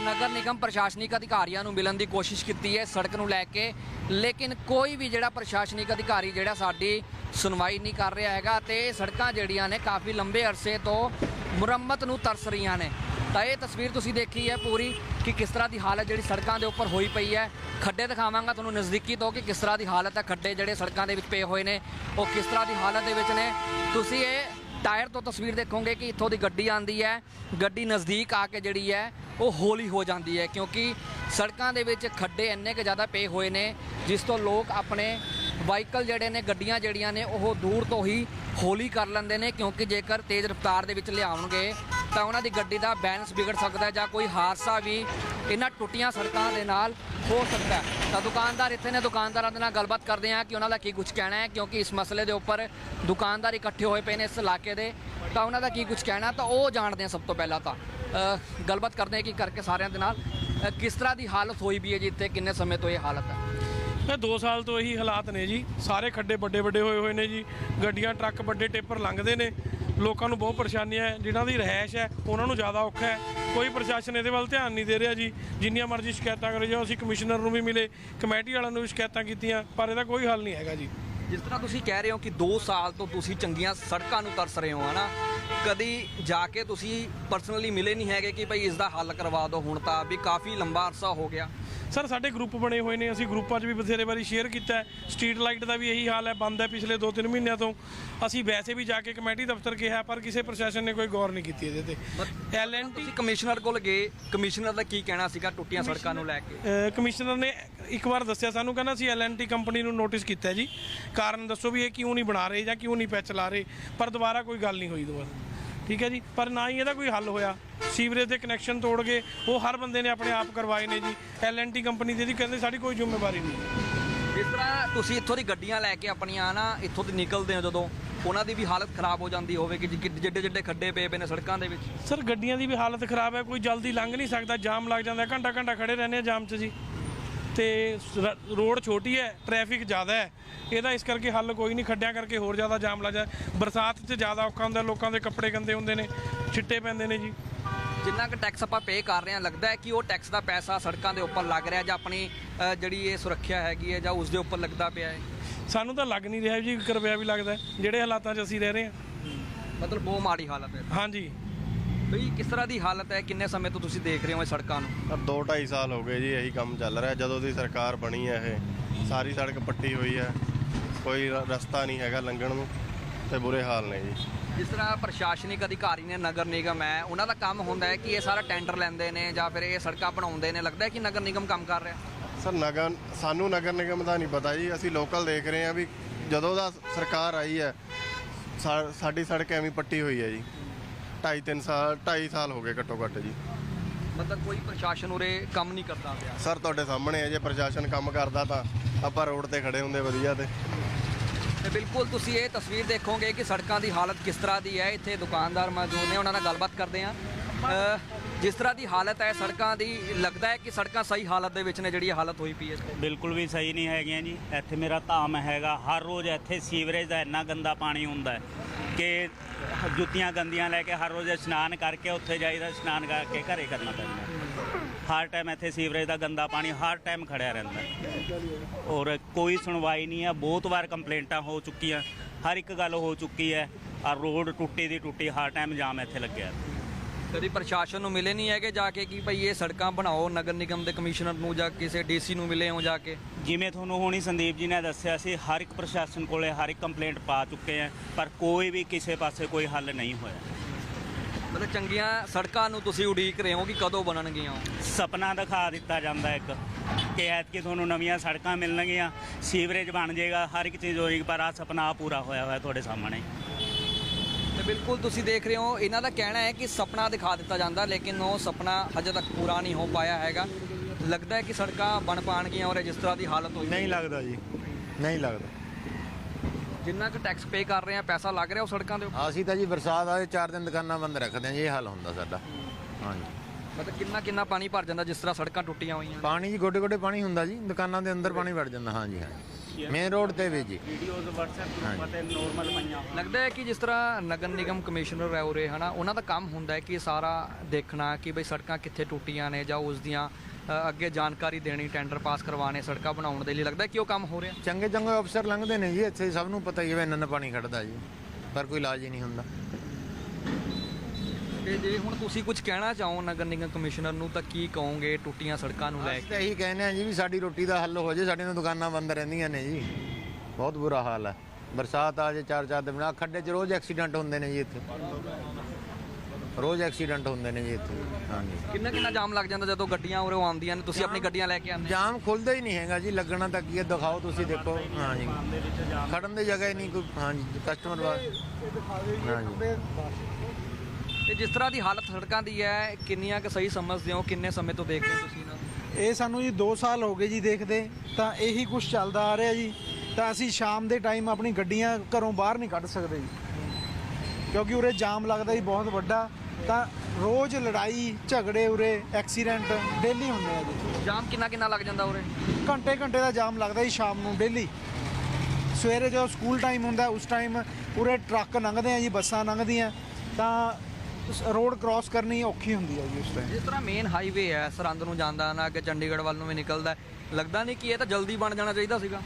ਨਗਰ ਨਿਗਮ ਪ੍ਰਸ਼ਾਸਨਿਕ ਅਧਿਕਾਰੀਆਂ ਨੂੰ ਮਿਲਣ ਦੀ ਕੋਸ਼ਿਸ਼ ਕੀਤੀ ਹੈ ਸੜਕ ਨੂੰ ਲੈ ਕੇ, ਲੇਕਿਨ ਕੋਈ ਵੀ ਜਿਹੜਾ ਪ੍ਰਸ਼ਾਸਨਿਕ ਅਧਿਕਾਰੀ ਜਿਹੜਾ ਸਾਡੀ ਸੁਣਵਾਈ ਨਹੀਂ ਕਰ ਰਿਹਾ ਹੈਗਾ ਤੇ ਸੜਕਾਂ ਜਿਹੜੀਆਂ ਨੇ ਕਾਫੀ ਲੰਬੇ ਅਰਸੇ ਤੋਂ ਮੁਰੰਮਤ ਨੂੰ ਤਰਸ ਰਹੀਆਂ ਨੇ। ਤਾਂ ਇਹ ਤਸਵੀਰ ਤੁਸੀਂ ਦੇਖੀ ਹੈ ਪੂਰੀ ਕਿ ਕਿਸ ਤਰ੍ਹਾਂ ਦੀ ਹਾਲਤ ਜਿਹੜੀ ਸੜਕਾਂ ਦੇ ਉੱਪਰ ਹੋਈ ਪਈ ਹੈ। ਖੱਡੇ ਦਿਖਾਵਾਂਗਾ ਤੁਹਾਨੂੰ ਨਜ਼ਦੀਕੀ ਤੋਂ ਕਿ ਕਿਸ ਤਰ੍ਹਾਂ ਦੀ ਹਾਲਤ ਹੈ, ਖੱਡੇ ਜਿਹੜੇ ਸੜਕਾਂ ਦੇ ਵਿੱਚ ਪਏ ਹੋਏ ਨੇ, ਉਹ ਕਿਸ ਤਰ੍ਹਾਂ ਦੀ ਹਾਲਤ ਦੇ ਵਿੱਚ ਨੇ। ਤੁਸੀਂ ਇਹ ਟਾਇਰ ਤੋਂ ਤਸਵੀਰ ਦੇਖੋਗੇ ਕਿ ਇੱਥੋਂ ਦੀ ਗੱਡੀ ਆਂਦੀ ਹੈ, ਗੱਡੀ ਨਜ਼ਦੀਕ ਆ ਕੇ ਜਿਹੜੀ ਹੈ, ਉਹ ਹੌਲੀ ਹੋ ਜਾਂਦੀ ਹੈ, ਕਿਉਂਕਿ ਸੜਕਾਂ ਦੇ ਵਿੱਚ ਖੱਡੇ ਇੰਨੇ ਕੁ ਜ਼ਿਆਦਾ ਪਏ ਹੋਏ ਨੇ, ਜਿਸ ਤੋਂ ਲੋਕ ਆਪਣੇ ਵਾਹੀਕਲ ਜਿਹੜੇ ਨੇ, ਗੱਡੀਆਂ ਜਿਹੜੀਆਂ ਨੇ, ਉਹ ਦੂਰ ਤੋਂ ਹੀ ਹੌਲੀ ਕਰ ਲੈਂਦੇ ਨੇ, ਕਿਉਂਕਿ ਜੇਕਰ ਤੇਜ਼ ਰਫ਼ਤਾਰ ਦੇ ਵਿੱਚ ਲਿਆਉਣਗੇ, ਤਾਂ ਉਹਨਾਂ ਦੀ ਗੱਡੀ ਦਾ ਬੈਲੈਂਸ ਵਿਗੜ ਸਕਦਾ ਹੈ ਜਾਂ ਕੋਈ ਹਾਦਸਾ ਵੀ ਇਹਨਾਂ ਟੁੱਟੀਆਂ ਸੜਕਾਂ ਦੇ ਨਾਲ ਹੋ ਸਕਦਾ ਹੈ। ਤਾਂ ਦੁਕਾਨਦਾਰ ਇੱਥੇ ਨੇ, ਦੁਕਾਨਦਾਰਾਂ ਦੇ ਨਾਲ ਗੱਲਬਾਤ ਕਰਦੇ ਹਾਂ ਕਿ ਉਹਨਾਂ ਦਾ ਕੀ ਕੁਝ ਕਹਿਣਾ ਹੈ, ਕਿਉਂਕਿ ਇਸ ਮਸਲੇ ਦੇ ਉੱਪਰ ਦੁਕਾਨਦਾਰ ਇਕੱਠੇ ਹੋਏ ਪਏ ਨੇ ਇਸ ਇਲਾਕੇ ਦੇ। ਤਾਂ ਉਹਨਾਂ ਦਾ ਕੀ ਕੁਝ ਕਹਿਣਾ ਤਾਂ ਉਹ ਜਾਣਦੇ ਆ ਸਭ ਤੋਂ ਪਹਿਲਾਂ ਤਾਂ। ਗੱਲਬਾਤ ਕਰਦੇ ਹਾਂ ਕਿ ਕਰਕੇ ਸਾਰਿਆਂ ਦੇ ਨਾਲ। ਕਿਸ ਤਰ੍ਹਾਂ ਦੀ ਹਾਲਤ ਹੋਈ ਵੀ ਹੈ ਜੀ ਇੱਥੇ? ਕਿੰਨੇ ਸਮੇਂ ਤੋਂ ਇਹ ਹਾਲਤ ਹੈ? ਇਹ 2 ਸਾਲ ਤੋਂ ਇਹੀ ਹਾਲਾਤ ਨੇ ਜੀ। ਸਾਰੇ ਖੱਡੇ ਵੱਡੇ ਵੱਡੇ ਹੋਏ ਹੋਏ ਨੇ ਜੀ। ਗੱਡੀਆਂ, ਟਰੱਕ ਵੱਡੇ ਟੇਪਰ ਲੰਘਦੇ ਨੇ। ਲੋਕਾਂ ਨੂੰ ਬਹੁਤ ਪਰੇਸ਼ਾਨੀ ਹੈ, ਜਿਨ੍ਹਾਂ ਦੀ ਰਹਿائش ਹੈ, ਉਹਨਾਂ ਨੂੰ ਜ਼ਿਆਦਾ ਔਖਾ ਹੈ। ਕੋਈ ਪ੍ਰਸ਼ਾਸਨ ਇਹਦੇ ਵੱਲ ਧਿਆਨ ਨਹੀਂ ਦੇ ਰਿਹਾ ਜੀ। ਜਿੰਨੀਆਂ ਮਰਜ਼ੀ ਸ਼ਿਕਾਇਤਾਂ ਕਰੇ ਜਾਓ, ਅਸੀਂ ਕਮਿਸ਼ਨਰ ਨੂੰ ਵੀ ਮਿਲੇ, ਕਮੇਟੀ ਵਾਲਿਆਂ ਨੂੰ ਵੀ ਸ਼ਿਕਾਇਤਾਂ ਕੀਤੀਆਂ, ਪਰ ਇਹਦਾ ਕੋਈ ਹੱਲ ਨਹੀਂ ਹੈਗਾ ਜੀ। ਜਿਸ ਤਰ੍ਹਾਂ ਤੁਸੀਂ ਕਹਿ ਰਹੇ ਹੋ ਕਿ 2 ਸਾਲ ਤੋਂ ਤੁਸੀਂ ਚੰਗੀਆਂ ਸੜਕਾਂ ਨੂੰ ਤਰਸ ਰਹੇ ਹੋ, ਹਨਾ? ਕਦੀ ਜਾ ਕੇ ਤੁਸੀਂ ਪਰਸਨਲੀ ਮਿਲੇ ਨਹੀਂ ਹੈਗੇ ਕਿ ਭਾਈ ਇਸ ਦਾ ਹੱਲ ਕਰਵਾ ਦਿਓ ਹੁਣ ਤਾਂ, ਵੀ ਕਾਫੀ ਲੰਬਾ ਅਰਸਾ ਹੋ ਗਿਆ। ਸਰ ਸਾਡੇ ਗਰੁੱਪ ਬਣੇ ਹੋਏ ਨੇ ਅਸੀਂ ਗਰੁੱਪਾਂ 'ਚ ਵੀ ਬਥੇਰੇ ਵਾਰੀ ਸ਼ੇਅਰ ਕੀਤਾ ਸਟਰੀਟ ਲਾਈਟ ਦਾ ਵੀ ਇਹੀ ਹਾਲ ਹੈ ਬੰਦ ਹੈ ਪਿਛਲੇ 2-3 ਮਹੀਨਿਆਂ ਤੋਂ। ਅਸੀਂ ਵੈਸੇ ਵੀ ਜਾ ਕੇ ਕਮੇਟੀ ਦਫ਼ਤਰ ਕਿਹਾ ਪਰ ਕਿਸੇ ਪ੍ਰਸ਼ਾਸਨ ਨੇ ਕੋਈ ਗੌਰ ਨਹੀਂ ਕੀਤੀ ਇਹਦੇ ਤੇ। ਐਲਐਨਟੀ ਕਮਿਸ਼ਨਰ ਕੋਲ ਗਏ ਕਮਿਸ਼ਨਰ ਦਾ ਕੀ ਕਹਿਣਾ ਸੀਗਾ ਟੁੱਟੀਆਂ ਸੜਕਾਂ ਨੂੰ ਲੈ ਕੇ? ਕਮਿਸ਼ਨਰ ਨੇ ਇੱਕ ਵਾਰ ਦੱਸਿਆ ਸਾਨੂੰ ਕਹਿੰਦਾ ਸੀ ਐਲਐਨਟੀ ਕੰਪਨੀ ਨੂੰ ਨੋਟਿਸ ਕੀਤਾ ਜੀ। ਕਾਰਨ ਦੱਸੋ ਵੀ ਇਹ ਕਿਉਂ ਨਹੀਂ ਬਣਾ ਰਹੇ ਜਾਂ ਕਿਉਂ ਨਹੀਂ ਪੈਚ ਲਾ ਰਹੇ ਪਰ ਦੁਬਾਰਾ ਕੋਈ ਗੱਲ ਨਹੀਂ ਹੋਈ ਦੁਬਾਰਾ। ਠੀਕ ਹੈ ਜੀ ਪਰ ਨਾ ਹੀ ਇਹਦਾ ਕੋਈ ਹੱਲ ਹੋਇਆ। ਸੀਵਰੇਜ ਦੇ ਕਨੈਕਸ਼ਨ ਤੋੜ ਗਏ ਉਹ ਹਰ ਬੰਦੇ ਨੇ ਆਪਣੇ ਆਪ ਕਰਵਾਏ ਨੇ ਜੀ। ਐਲਐਨਟੀ ਕੰਪਨੀ ਦੇ ਜੀ ਕਹਿੰਦੇ ਸਾਡੀ ਕੋਈ ਜ਼ਿੰਮੇਵਾਰੀ ਨਹੀਂ। ਜਿਸ ਤਰ੍ਹਾਂ ਤੁਸੀਂ ਇੱਥੋਂ ਦੀ ਗੱਡੀਆਂ ਲੈ ਕੇ ਆਪਣੀਆਂ ਨਾ ਇੱਥੋਂ ਦੀ ਨਿਕਲਦੇ ਹੋ ਜਦੋਂ ਉਹਨਾਂ ਦੀ ਵੀ ਹਾਲਤ ਖਰਾਬ ਹੋ ਜਾਂਦੀ ਹੋਵੇਗੀ ਜੀ ਕਿ ਜਿੱਡੇ ਜਿੱਡੇ ਖੱਡੇ ਪਏ ਪਏ ਨੇ ਸੜਕਾਂ ਦੇ ਵਿੱਚ? ਸਰ ਗੱਡੀਆਂ ਦੀ ਵੀ ਹਾਲਤ ਖਰਾਬ ਹੈ ਕੋਈ ਜਲਦੀ ਲੰਘ ਨਹੀਂ ਸਕਦਾ ਜਾਮ ਲੱਗ ਜਾਂਦਾ ਘੰਟਾ ਘੰਟਾ ਖੜੇ ਰਹਿੰਦੇ ਆ ਜਾਮ 'ਚ ਜੀ। ਤੇ ਰੋਡ ਛੋਟੀ ਹੈ ਟ੍ਰੈਫਿਕ ਜ਼ਿਆਦਾ ਹੈ। ਇਹਦਾ ਇਸ ਕਰਕੇ ਹੱਲ ਕੋਈ ਨਹੀਂ ਖੱਡਿਆਂ ਕਰਕੇ ਹੋਰ ਜ਼ਿਆਦਾ ਜਾਮ ਲੱਗ ਜਾਂਦਾ। ਬਰਸਾਤ 'ਚ ਜ਼ਿਆਦਾ ਔਖਾ ਹੁੰਦਾ ਲੋਕਾਂ ਦੇ ਕੱਪੜੇ ਗੰਦੇ ਹੁੰਦੇ ਨੇ ਛਿੱਟੇ ਪੈਂਦੇ ਨੇ ਜੀ। ਜਿੰਨਾ ਕੁ ਟੈਕਸ ਆਪਾਂ ਪੇ ਕਰ ਰਹੇ ਹਾਂ ਲੱਗਦਾ ਹੈ ਕਿ ਉਹ ਟੈਕਸ ਦਾ ਪੈਸਾ ਸੜਕਾਂ ਦੇ ਉੱਪਰ ਲੱਗ ਰਿਹਾ ਜਾਂ ਆਪਣੀ ਜਿਹੜੀ ਇਹ ਸੁਰੱਖਿਆ ਹੈਗੀ ਹੈ ਜਾਂ ਉਸ ਦੇ ਉੱਪਰ ਲੱਗਦਾ ਪਿਆ ਹੈ? ਸਾਨੂੰ ਤਾਂ ਲੱਗ ਨਹੀਂ ਰਿਹਾ ਜੀ ਇੱਕ ਰੁਪਿਆ ਵੀ ਲੱਗਦਾ ਜਿਹੜੇ ਹਾਲਾਤਾਂ 'ਚ ਅਸੀਂ ਰਹਿ ਰਹੇ ਹਾਂ। ਮਤਲਬ ਬਹੁਤ ਮਾੜੀ ਹਾਲਤ ਹੈ। ਹਾਂਜੀ। ਬਈ ਕਿਸ ਤਰ੍ਹਾਂ ਦੀ ਹਾਲਤ ਹੈ? ਕਿੰਨੇ ਸਮੇਂ ਤੋਂ ਤੁਸੀਂ ਦੇਖ ਰਹੇ ਹੋ ਇਹ ਸੜਕਾਂ ਨੂੰ? ਸਰ 2.5 ਸਾਲ ਹੋ ਗਏ ਜੀ ਇਹੀ ਕੰਮ ਚੱਲ ਰਿਹਾ। ਜਦੋਂ ਦੀ ਸਰਕਾਰ ਬਣੀ ਹੈ ਇਹ ਸਾਰੀ ਸੜਕ ਪੱਟੀ ਹੋਈ ਹੈ। ਕੋਈ ਰ- ਰਸਤਾ ਨਹੀਂ ਹੈਗਾ ਲੰਘਣ ਨੂੰ ਤੇ ਬੁਰੇ ਹਾਲ ਨੇ ਜੀ। ਜਿਸ ਤਰ੍ਹਾਂ ਪ੍ਰਸ਼ਾਸਨਿਕ ਅਧਿਕਾਰੀ ਨੇ ਨਗਰ ਨਿਗਮ ਹੈ ਉਹਨਾਂ ਦਾ ਕੰਮ ਹੁੰਦਾ ਹੈ ਕਿ ਇਹ ਸਾਰਾ ਟੈਂਡਰ ਲੈਂਦੇ ਨੇ ਜਾਂ ਫਿਰ ਇਹ ਸੜਕਾਂ ਬਣਾਉਂਦੇ ਨੇ। ਲੱਗਦਾ ਹੈ ਕਿ ਨਗਰ ਨਿਗਮ ਕੰਮ ਕਰ ਰਿਹਾ? ਸਰ ਨਗਰ ਸਾਨੂੰ ਨਗਰ ਨਿਗਮ ਦਾ ਨਹੀਂ ਪਤਾ ਜੀ। ਅਸੀਂ ਲੋਕਲ ਦੇਖ ਰਹੇ ਹਾਂ ਵੀ ਜਦੋਂ ਦਾ ਸਰਕਾਰ ਆਈ ਹੈ ਸਾ- ਸਾਡੀ ਸੜਕ ਐਵੇਂ ਪੱਟੀ ਹੋਈ ਹੈ ਜੀ। 2.5 3 ਸਾਲ 2.5 ਸਾਲ ਹੋ ਗਏ ਘੱਟੋ ਘੱਟ ਜੀ। ਮਤਲਬ ਕੋਈ ਪ੍ਰਸ਼ਾਸਨ ਉਰੇ ਕੰਮ ਨਹੀਂ ਕਰਦਾ ਪਿਆ? ਸਰ ਤੁਹਾਡੇ ਸਾਹਮਣੇ ਹੈ ਜੇ ਪ੍ਰਸ਼ਾਸਨ ਕੰਮ ਕਰਦਾ ਤਾਂ ਆਪਾਂ ਰੋਡ ਤੇ ਖੜੇ ਹੁੰਦੇ ਵਧੀਆ ਤੇ। ਤੇ ਬਿਲਕੁਲ ਤੁਸੀਂ ਇਹ ਤਸਵੀਰ ਦੇਖੋਗੇ ਕਿ ਸੜਕਾਂ ਦੀ ਹਾਲਤ ਕਿਸ ਤਰ੍ਹਾਂ ਦੀ ਹੈ। ਇੱਥੇ ਦੁਕਾਨਦਾਰ ਮੌਜੂਦ ਨੇ ਉਹਨਾਂ ਨਾਲ ਗੱਲਬਾਤ ਕਰਦੇ ਆ ਜਿਸ ਤਰ੍ਹਾਂ ਦੀ ਹਾਲਤ ਹੈ ਸੜਕਾਂ ਦੀ ਲੱਗਦਾ ਹੈ ਕਿ ਸੜਕਾਂ ਸਹੀ ਹਾਲਤ ਦੇ ਵਿੱਚ ਨੇ ਜਿਹੜੀ ਇਹ ਹਾਲਤ ਹੋਈ ਪਈ ਹੈ ਇੱਥੇ? ਬਿਲਕੁਲ ਵੀ ਸਹੀ ਨਹੀਂ ਹੈਗੀਆਂ ਜੀ। ਇੱਥੇ ਮੇਰਾ ਧਾਮ ਹੈਗਾ। ਹਰ ਰੋਜ਼ ਇੱਥੇ ਸੀਵਰੇਜ ਦਾ ਇੰਨਾ ਗੰਦਾ ਪਾਣੀ ਹੁੰਦਾ ਹੈ। ਕਿ ਜੁੱਤੀਆਂ ਗੰਦੀਆਂ ਲੈ ਕੇ ਹਰ ਰੋਜ਼ ਇਸ਼ਨਾਨ ਕਰਕੇ ਉੱਥੇ ਜਾਈਦਾ, ਇਸ਼ਨਾਨ ਕਰਕੇ ਘਰੇ ਕਰਨਾ ਪੈਂਦਾ। ਹਰ ਟਾਈਮ ਇੱਥੇ ਸੀਵਰੇਜ ਦਾ ਗੰਦਾ ਪਾਣੀ ਹਰ ਟਾਈਮ ਖੜਿਆ ਰਹਿੰਦਾ। ਔਰ ਕੋਈ ਸੁਣਵਾਈ ਨਹੀਂ ਹੈ, ਬਹੁਤ ਵਾਰ ਕੰਪਲੇਂਟਾਂ ਹੋ ਚੁੱਕੀਆਂ, ਹਰ ਇੱਕ ਗੱਲ ਹੋ ਚੁੱਕੀ ਹੈ। ਆ ਰੋਡ ਟੁੱਟੀ ਦੀ ਟੁੱਟੀ ਹਰ ਟਾਈਮ ਜਾਮ ਇੱਥੇ ਲੱਗਿਆ। ਕਦੀ ਪ੍ਰਸ਼ਾਸਨ ਨੂੰ ਮਿਲੇ ਨਹੀਂ ਹੈਗੇ ਜਾ ਕੇ ਕਿ ਭਈ ਇਹ ਸੜਕਾਂ ਬਣਾਓ ਨਗਰ ਨਿਗਮ ਦੇ ਕਮਿਸ਼ਨਰ ਨੂੰ ਜਾਂ ਕਿਸੇ ਡੀਸੀ ਨੂੰ ਮਿਲੇ ਹੋ ਜਾ ਕੇ? ਜਿਵੇਂ ਤੁਹਾਨੂੰ ਹੁਣੀ ਸੰਦੀਪ ਜੀ ਨੇ ਦੱਸਿਆ ਸੀ ਹਰ ਇੱਕ ਪ੍ਰਸ਼ਾਸਨ ਕੋਲੇ ਹਰ ਇੱਕ ਕੰਪਲੇਂਟ ਪਾ ਚੁੱਕੇ ਆ ਪਰ ਕੋਈ ਵੀ ਕਿਸੇ ਪਾਸੇ ਕੋਈ ਹੱਲ ਨਹੀਂ ਹੋਇਆ। ਮਤਲਬ ਚੰਗੀਆਂ ਸੜਕਾਂ ਨੂੰ ਤੁਸੀਂ ਉਡੀਕ ਰਹੇ ਹੋ ਕਿ ਕਦੋਂ ਬਣਨਗੀਆਂ। ਸੁਪਨਾ ਦਿਖਾ ਦਿੱਤਾ ਜਾਂਦਾ ਇੱਕ ਕਿ ਐਤਕੀ ਤੁਹਾਨੂੰ ਨਵੀਆਂ ਸੜਕਾਂ ਮਿਲਣਗੀਆਂ ਸੀਵਰੇਜ ਬਣ ਜਾਏਗਾ ਹਰ ਇੱਕ ਚੀਜ਼ ਹੋਏਗੀ ਪਰ ਆ ਸੁਪਨਾ ਆਹ ਪੂਰਾ ਹੋਇਆ ਹੋਇਆ ਤੁਹਾਡੇ ਸਾਹਮਣੇ। ਤੇ ਬਿਲਕੁਲ ਤੁਸੀਂ ਦੇਖ ਰਹੇ ਹੋ ਇਹਨਾਂ ਦਾ ਕਹਿਣਾ ਹੈ ਕਿ ਸੁਪਨਾ ਦਿਖਾ ਦਿੱਤਾ ਜਾਂਦਾ ਲੇਕਿਨ ਉਹ ਸੁਪਨਾ ਹਜੇ ਤੱਕ ਪੂਰਾ ਨਹੀਂ ਹੋ ਪਾਇਆ ਹੈਗਾ। ਲੱਗਦਾ ਹੈ ਕਿ ਸੜਕਾਂ ਬਣ ਪਾਣਗੀਆਂ ਔਰ ਜਿਸ ਤਰ੍ਹਾਂ ਦੀ ਹਾਲਤ ਹੋਈ ਨਹੀਂ ਲੱਗਦਾ ਜੀ। ਨਹੀਂ ਲੱਗਦਾ। ਜਿੰਨਾ ਕੁ ਟੈਕਸ ਪੇ ਕਰ ਰਹੇ ਆ ਪੈਸਾ ਲੱਗ ਰਿਹਾ ਉਹ ਸੜਕਾਂ ਦੇ ਉੱਪਰ? ਅਸੀਂ ਤਾਂ ਜੀ ਬਰਸਾਤ ਆਏ ਚਾਰ ਦਿਨ ਦੁਕਾਨਾਂ ਬੰਦ ਰੱਖਦੇ ਹਾਂ ਜੀ ਇਹ ਹਾਲ ਹੁੰਦਾ ਸਾਡਾ। ਹਾਂਜੀ। ਮਤਲਬ ਕਿੰਨਾ ਕਿੰਨਾ ਪਾਣੀ ਭਰ ਜਾਂਦਾ ਜਿਸ ਤਰ੍ਹਾਂ ਸੜਕਾਂ ਟੁੱਟੀਆਂ ਹੋਈਆਂ ਪਾਣੀ ਜੀ ਗੋਡੇ ਗੋਡੇ ਪਾਣੀ ਹੁੰਦਾ ਜੀ ਦੁਕਾਨਾਂ ਦੇ ਅੰਦਰ ਪਾਣੀ ਵੜ ਜਾਂਦਾ ਹਾਂਜੀ ਹਾਂ ਸ਼ੇਅਰ ਮੇਨ ਰੋਡ ਤੇ ਵੀ ਜੀ। ਵੀਡੀਓਜ਼ WhatsApp ਗਰੁੱਪਾਂ ਤੇ ਨੋਰਮਲ ਪਈਆਂ ਲੱਗਦਾ ਹੈ ਕਿ ਜਿਸ ਤਰ੍ਹਾਂ ਨਗਰ ਨਿਗਮ ਕਮਿਸ਼ਨਰ ਹੈ ਉਰੇ ਹਨਾ ਉਹਨਾਂ ਦਾ ਕੰਮ ਹੁੰਦਾ ਹੈ ਕਿ ਸਾਰਾ ਦੇਖਣਾ ਕਿ ਬਈ ਸੜਕਾਂ ਕਿੱਥੇ ਟੁੱਟੀਆਂ ਨੇ ਜਾਂ ਉਸ ਦੀਆਂ ਅ, ਅੱਗੇ ਜਾਣਕਾਰੀ ਦੇਣੀ ਟੈਂਡਰ ਪਾਸ ਕਰਵਾਣੇ ਸੜਕਾਂ ਬਣਾਉਣ ਦੇ ਲਈ। ਲੱਗਦਾ ਹੈ ਕਿ ਉਹ ਕੰਮ ਹੋ ਰਿਹਾ? ਚੰਗੇ ਚੰਗੇ ਅਫਸਰ ਲੰਘਦੇ ਨੇ ਜੀ ਇੱਥੇ ਸਭ ਨੂੰ ਪਤਾ ਹੀ ਹੈ ਇੰਨਾ ਪਾਣੀ ਖੜਦਾ ਜੀ। ਪਰ ਕੋਈ ਇਲਾਜ ਹੀ ਨਹੀਂ ਹੁੰਦਾ। ਤੇ ਜੇ ਹੁਣ ਤੁਸੀਂ ਕੁਝ ਕਹਿਣਾ ਚਾਹੋ ਨਗਰ ਨਿਗਮ ਕਮਿਸ਼ਨਰ ਨੂੰ ਤਾਂ ਕੀ ਕਹੋਗੇ ਟੁੱਟੀਆਂ ਸੜਕਾਂ ਨੂੰ ਲੈ ਅਸੀਂ ਕੇ? ਤਾਂ ਇਹੀ ਕਹਿੰਦੇ ਆ ਜੀ ਵੀ ਸਾਡੀ ਰੋਟੀ ਦਾ ਹੱਲ ਹੋ ਜੇ ਸਾਡੀਆਂ ਦੁਕਾਨਾਂ ਬੰਦ ਰਹਿੰਦੀਆਂ ਨੇ ਜੀ। ਬਹੁਤ ਬੁਰਾ ਹਾਲ ਹੈ। ਬਰਸਾਤ ਆ ਜੇ ਚਾਰ ਚਾਰ ਦਿਨ ਆਹ ਖੱਡੇ 'ਚ ਰੋਜ਼ ਐਕਸੀਡੈਂਟ ਹੁੰਦੇ ਨੇ ਜੀ ਇੱਥੇ। ਰੋਜ਼ ਐਕਸੀਡੈਂਟ ਹੁੰਦੇ ਨੇ ਜੀ ਇੱਥੇ। ਹਾਂਜੀ। ਕਿੰਨਾ ਕਿੰਨਾ ਜਾਮ ਲੱਗ ਜਾਂਦਾ ਜਦੋਂ ਗੱਡੀਆਂ ਉਰੇ ਆਉਂਦੀਆਂ ਨੇ? ਤੁਸੀਂ ਆਪਣੀ ਗੱਡੀਆਂ ਲੈ ਕੇ ਆਉਂਦੇ ਜਾਮ ਖੁੱਲਦਾ ਹੀ ਨਹੀਂ ਹੈਗਾ ਜੀ ਲੱਗਣਾ ਤਾਂ ਕੀ ਹੈ ਦਿਖਾਓ ਤੁਸੀਂ ਦੇਖੋ। ਹਾਂਜੀ। ਖੜਨ ਦੀ ਜਗ੍ਹਾ ਹੀ ਨਹੀਂ ਕੋਈ ਹਾਂਜੀ ਕਸਟਮਰ ਵਾਸਤੇ। ਹਾਂਜੀ। ਤੇ ਜਿਸ ਤਰ੍ਹਾਂ ਦੀ ਹਾਲਤ ਸੜਕਾਂ ਦੀ ਹੈ ਕਿੰਨੀਆਂ ਕੁ ਸਹੀ ਸਮਝਦੇ ਹੋ? ਕਿੰਨੇ ਸਮੇਂ ਤੋਂ ਦੇਖ ਰਹੇ ਹੋ ਤੁਸੀਂ ਨੂੰ? ਇਹ ਸਾਨੂੰ ਜੀ 2 ਸਾਲ ਹੋ ਗਏ ਜੀ ਦੇਖਦੇ। ਤਾਂ ਇਹੀ ਕੁਝ ਚੱਲਦਾ ਆ ਰਿਹਾ ਜੀ। ਤਾਂ ਅਸੀਂ ਸ਼ਾਮ ਦੇ ਟਾਈਮ ਆਪਣੀ ਗੱਡੀਆਂ ਘਰੋਂ ਬਾਹਰ ਨਹੀਂ ਕੱਢ ਸਕਦੇ ਜੀ। ਕਿਉਂਕਿ ਉਰੇ ਜਾਮ ਲੱਗਦਾ ਜੀ ਬਹੁਤ ਵੱਡਾ। ਤਾਂ ਰੋਜ਼ ਲੜਾਈ ਝਗੜੇ ਉਰੇ ਐਕਸੀਡੈਂਟ ਡੇਲੀ ਹੁੰਦੇ ਆ ਜੀ। ਜਾਮ ਕਿੰਨਾ ਕਿੰਨਾ ਲੱਗ ਜਾਂਦਾ ਉਰੇ? ਘੰਟੇ ਘੰਟੇ ਦਾ ਜਾਮ ਲੱਗਦਾ ਜੀ ਸ਼ਾਮ ਨੂੰ ਡੇਲੀ। ਸਵੇਰੇ ਜਦੋਂ ਸਕੂਲ ਟਾਈਮ ਹੁੰਦਾ ਉਸ ਟਾਈਮ ਪੂਰੇ ਟਰੱਕ ਲੰਘਦੇ ਆ ਜੀ ਬੱਸਾਂ ਲੰਘਦੀਆਂ। ਤਾਂ ਰੋਡ ਕ੍ਰਾਸ ਕਰਨੀ ਔਖੀ ਹੁੰਦੀ ਹੈ ਜੀ ਉਸ ਟਾਈਮ ਜਿਸ ਤਰ੍ਹਾਂ ਮੇਨ ਹਾਈਵੇ ਹੈ ਸਰਹੰਦ ਨੂੰ ਜਾਂਦਾ ਨਾ ਕਿ ਚੰਡੀਗੜ੍ਹ ਵੱਲ ਨੂੰ ਵੀ ਨਿਕਲਦਾ। ਲੱਗਦਾ ਨਹੀਂ ਕਿ ਇਹ ਤਾਂ ਜਲਦੀ ਬਣ ਜਾਣਾ ਚਾਹੀਦਾ ਸੀਗਾ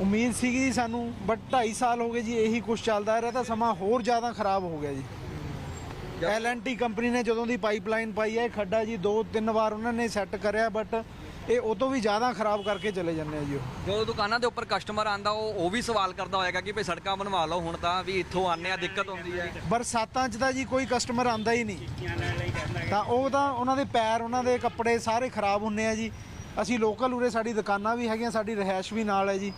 ਉਮੀਦ ਸੀਗੀ ਜੀ ਸਾਨੂੰ ਬਟ 2.5 ਸਾਲ ਹੋ ਗਏ ਜੀ ਇਹੀ ਕੁਝ ਚੱਲਦਾ ਰਿਹਾ ਤਾਂ ਸਮਾਂ ਹੋਰ ਜ਼ਿਆਦਾ ਖਰਾਬ ਹੋ ਗਿਆ ਜੀ ਐਲਐਨਟੀ ਕੰਪਨੀ ਨੇ ਜਦੋਂ ਦੀ ਪਾਈਪਲਾਈਨ ਪਾਈ ਹੈ ਇਹ ਖੱਡਾ ਜੀ ਦੋ ਤਿੰਨ ਵਾਰ ਉਹਨਾਂ ਨੇ ਸੈੱਟ ਕਰਿਆ ਬਟ ਇਹ ਉਹ ਤੋਂ ਵੀ ਜ਼ਿਆਦਾ ਖਰਾਬ ਕਰਕੇ ਚਲੇ ਜਾਂਦੇ ਆ ਜੀ ਉਹ। ਜਦੋਂ ਦੁਕਾਨਾਂ ਦੇ ਉੱਪਰ ਕਸਟਮਰ ਆਂਦਾ ਉਹ ਉਹ ਵੀ ਸਵਾਲ ਕਰਦਾ ਹੋਏਗਾ ਕਿ ਭਈ ਸੜਕਾਂ ਬਣਵਾ ਲਓ ਹੁਣ ਤਾਂ ਵੀ ਇੱਥੋਂ ਆਨੇ ਆ ਦਿੱਕਤ ਹੁੰਦੀ ਹੈ ਬਰਸਾਤਾਂ 'ਚ ਤਾਂ ਜੀ ਕੋਈ ਕਸਟਮਰ ਆਂਦਾ ਹੀ ਨਹੀਂ। ਤਾਂ ਉਹ ਤਾਂ ਉਹਨਾਂ ਦੇ ਪੈਰ ਉਹਨਾਂ ਦੇ ਕੱਪੜੇ ਸਾਰੇ ਖਰਾਬ ਹੁੰਨੇ ਆ ਜੀ। ਅਸੀਂ ਲੋਕਲ ਉਰੇ ਸਾਡੀ ਦੁਕਾਨਾਂ ਵੀ ਹੈਗੀਆਂ ਸਾਡੀ ਰਹਿائش ਵੀ ਨਾਲ ਹੈ ਜੀ।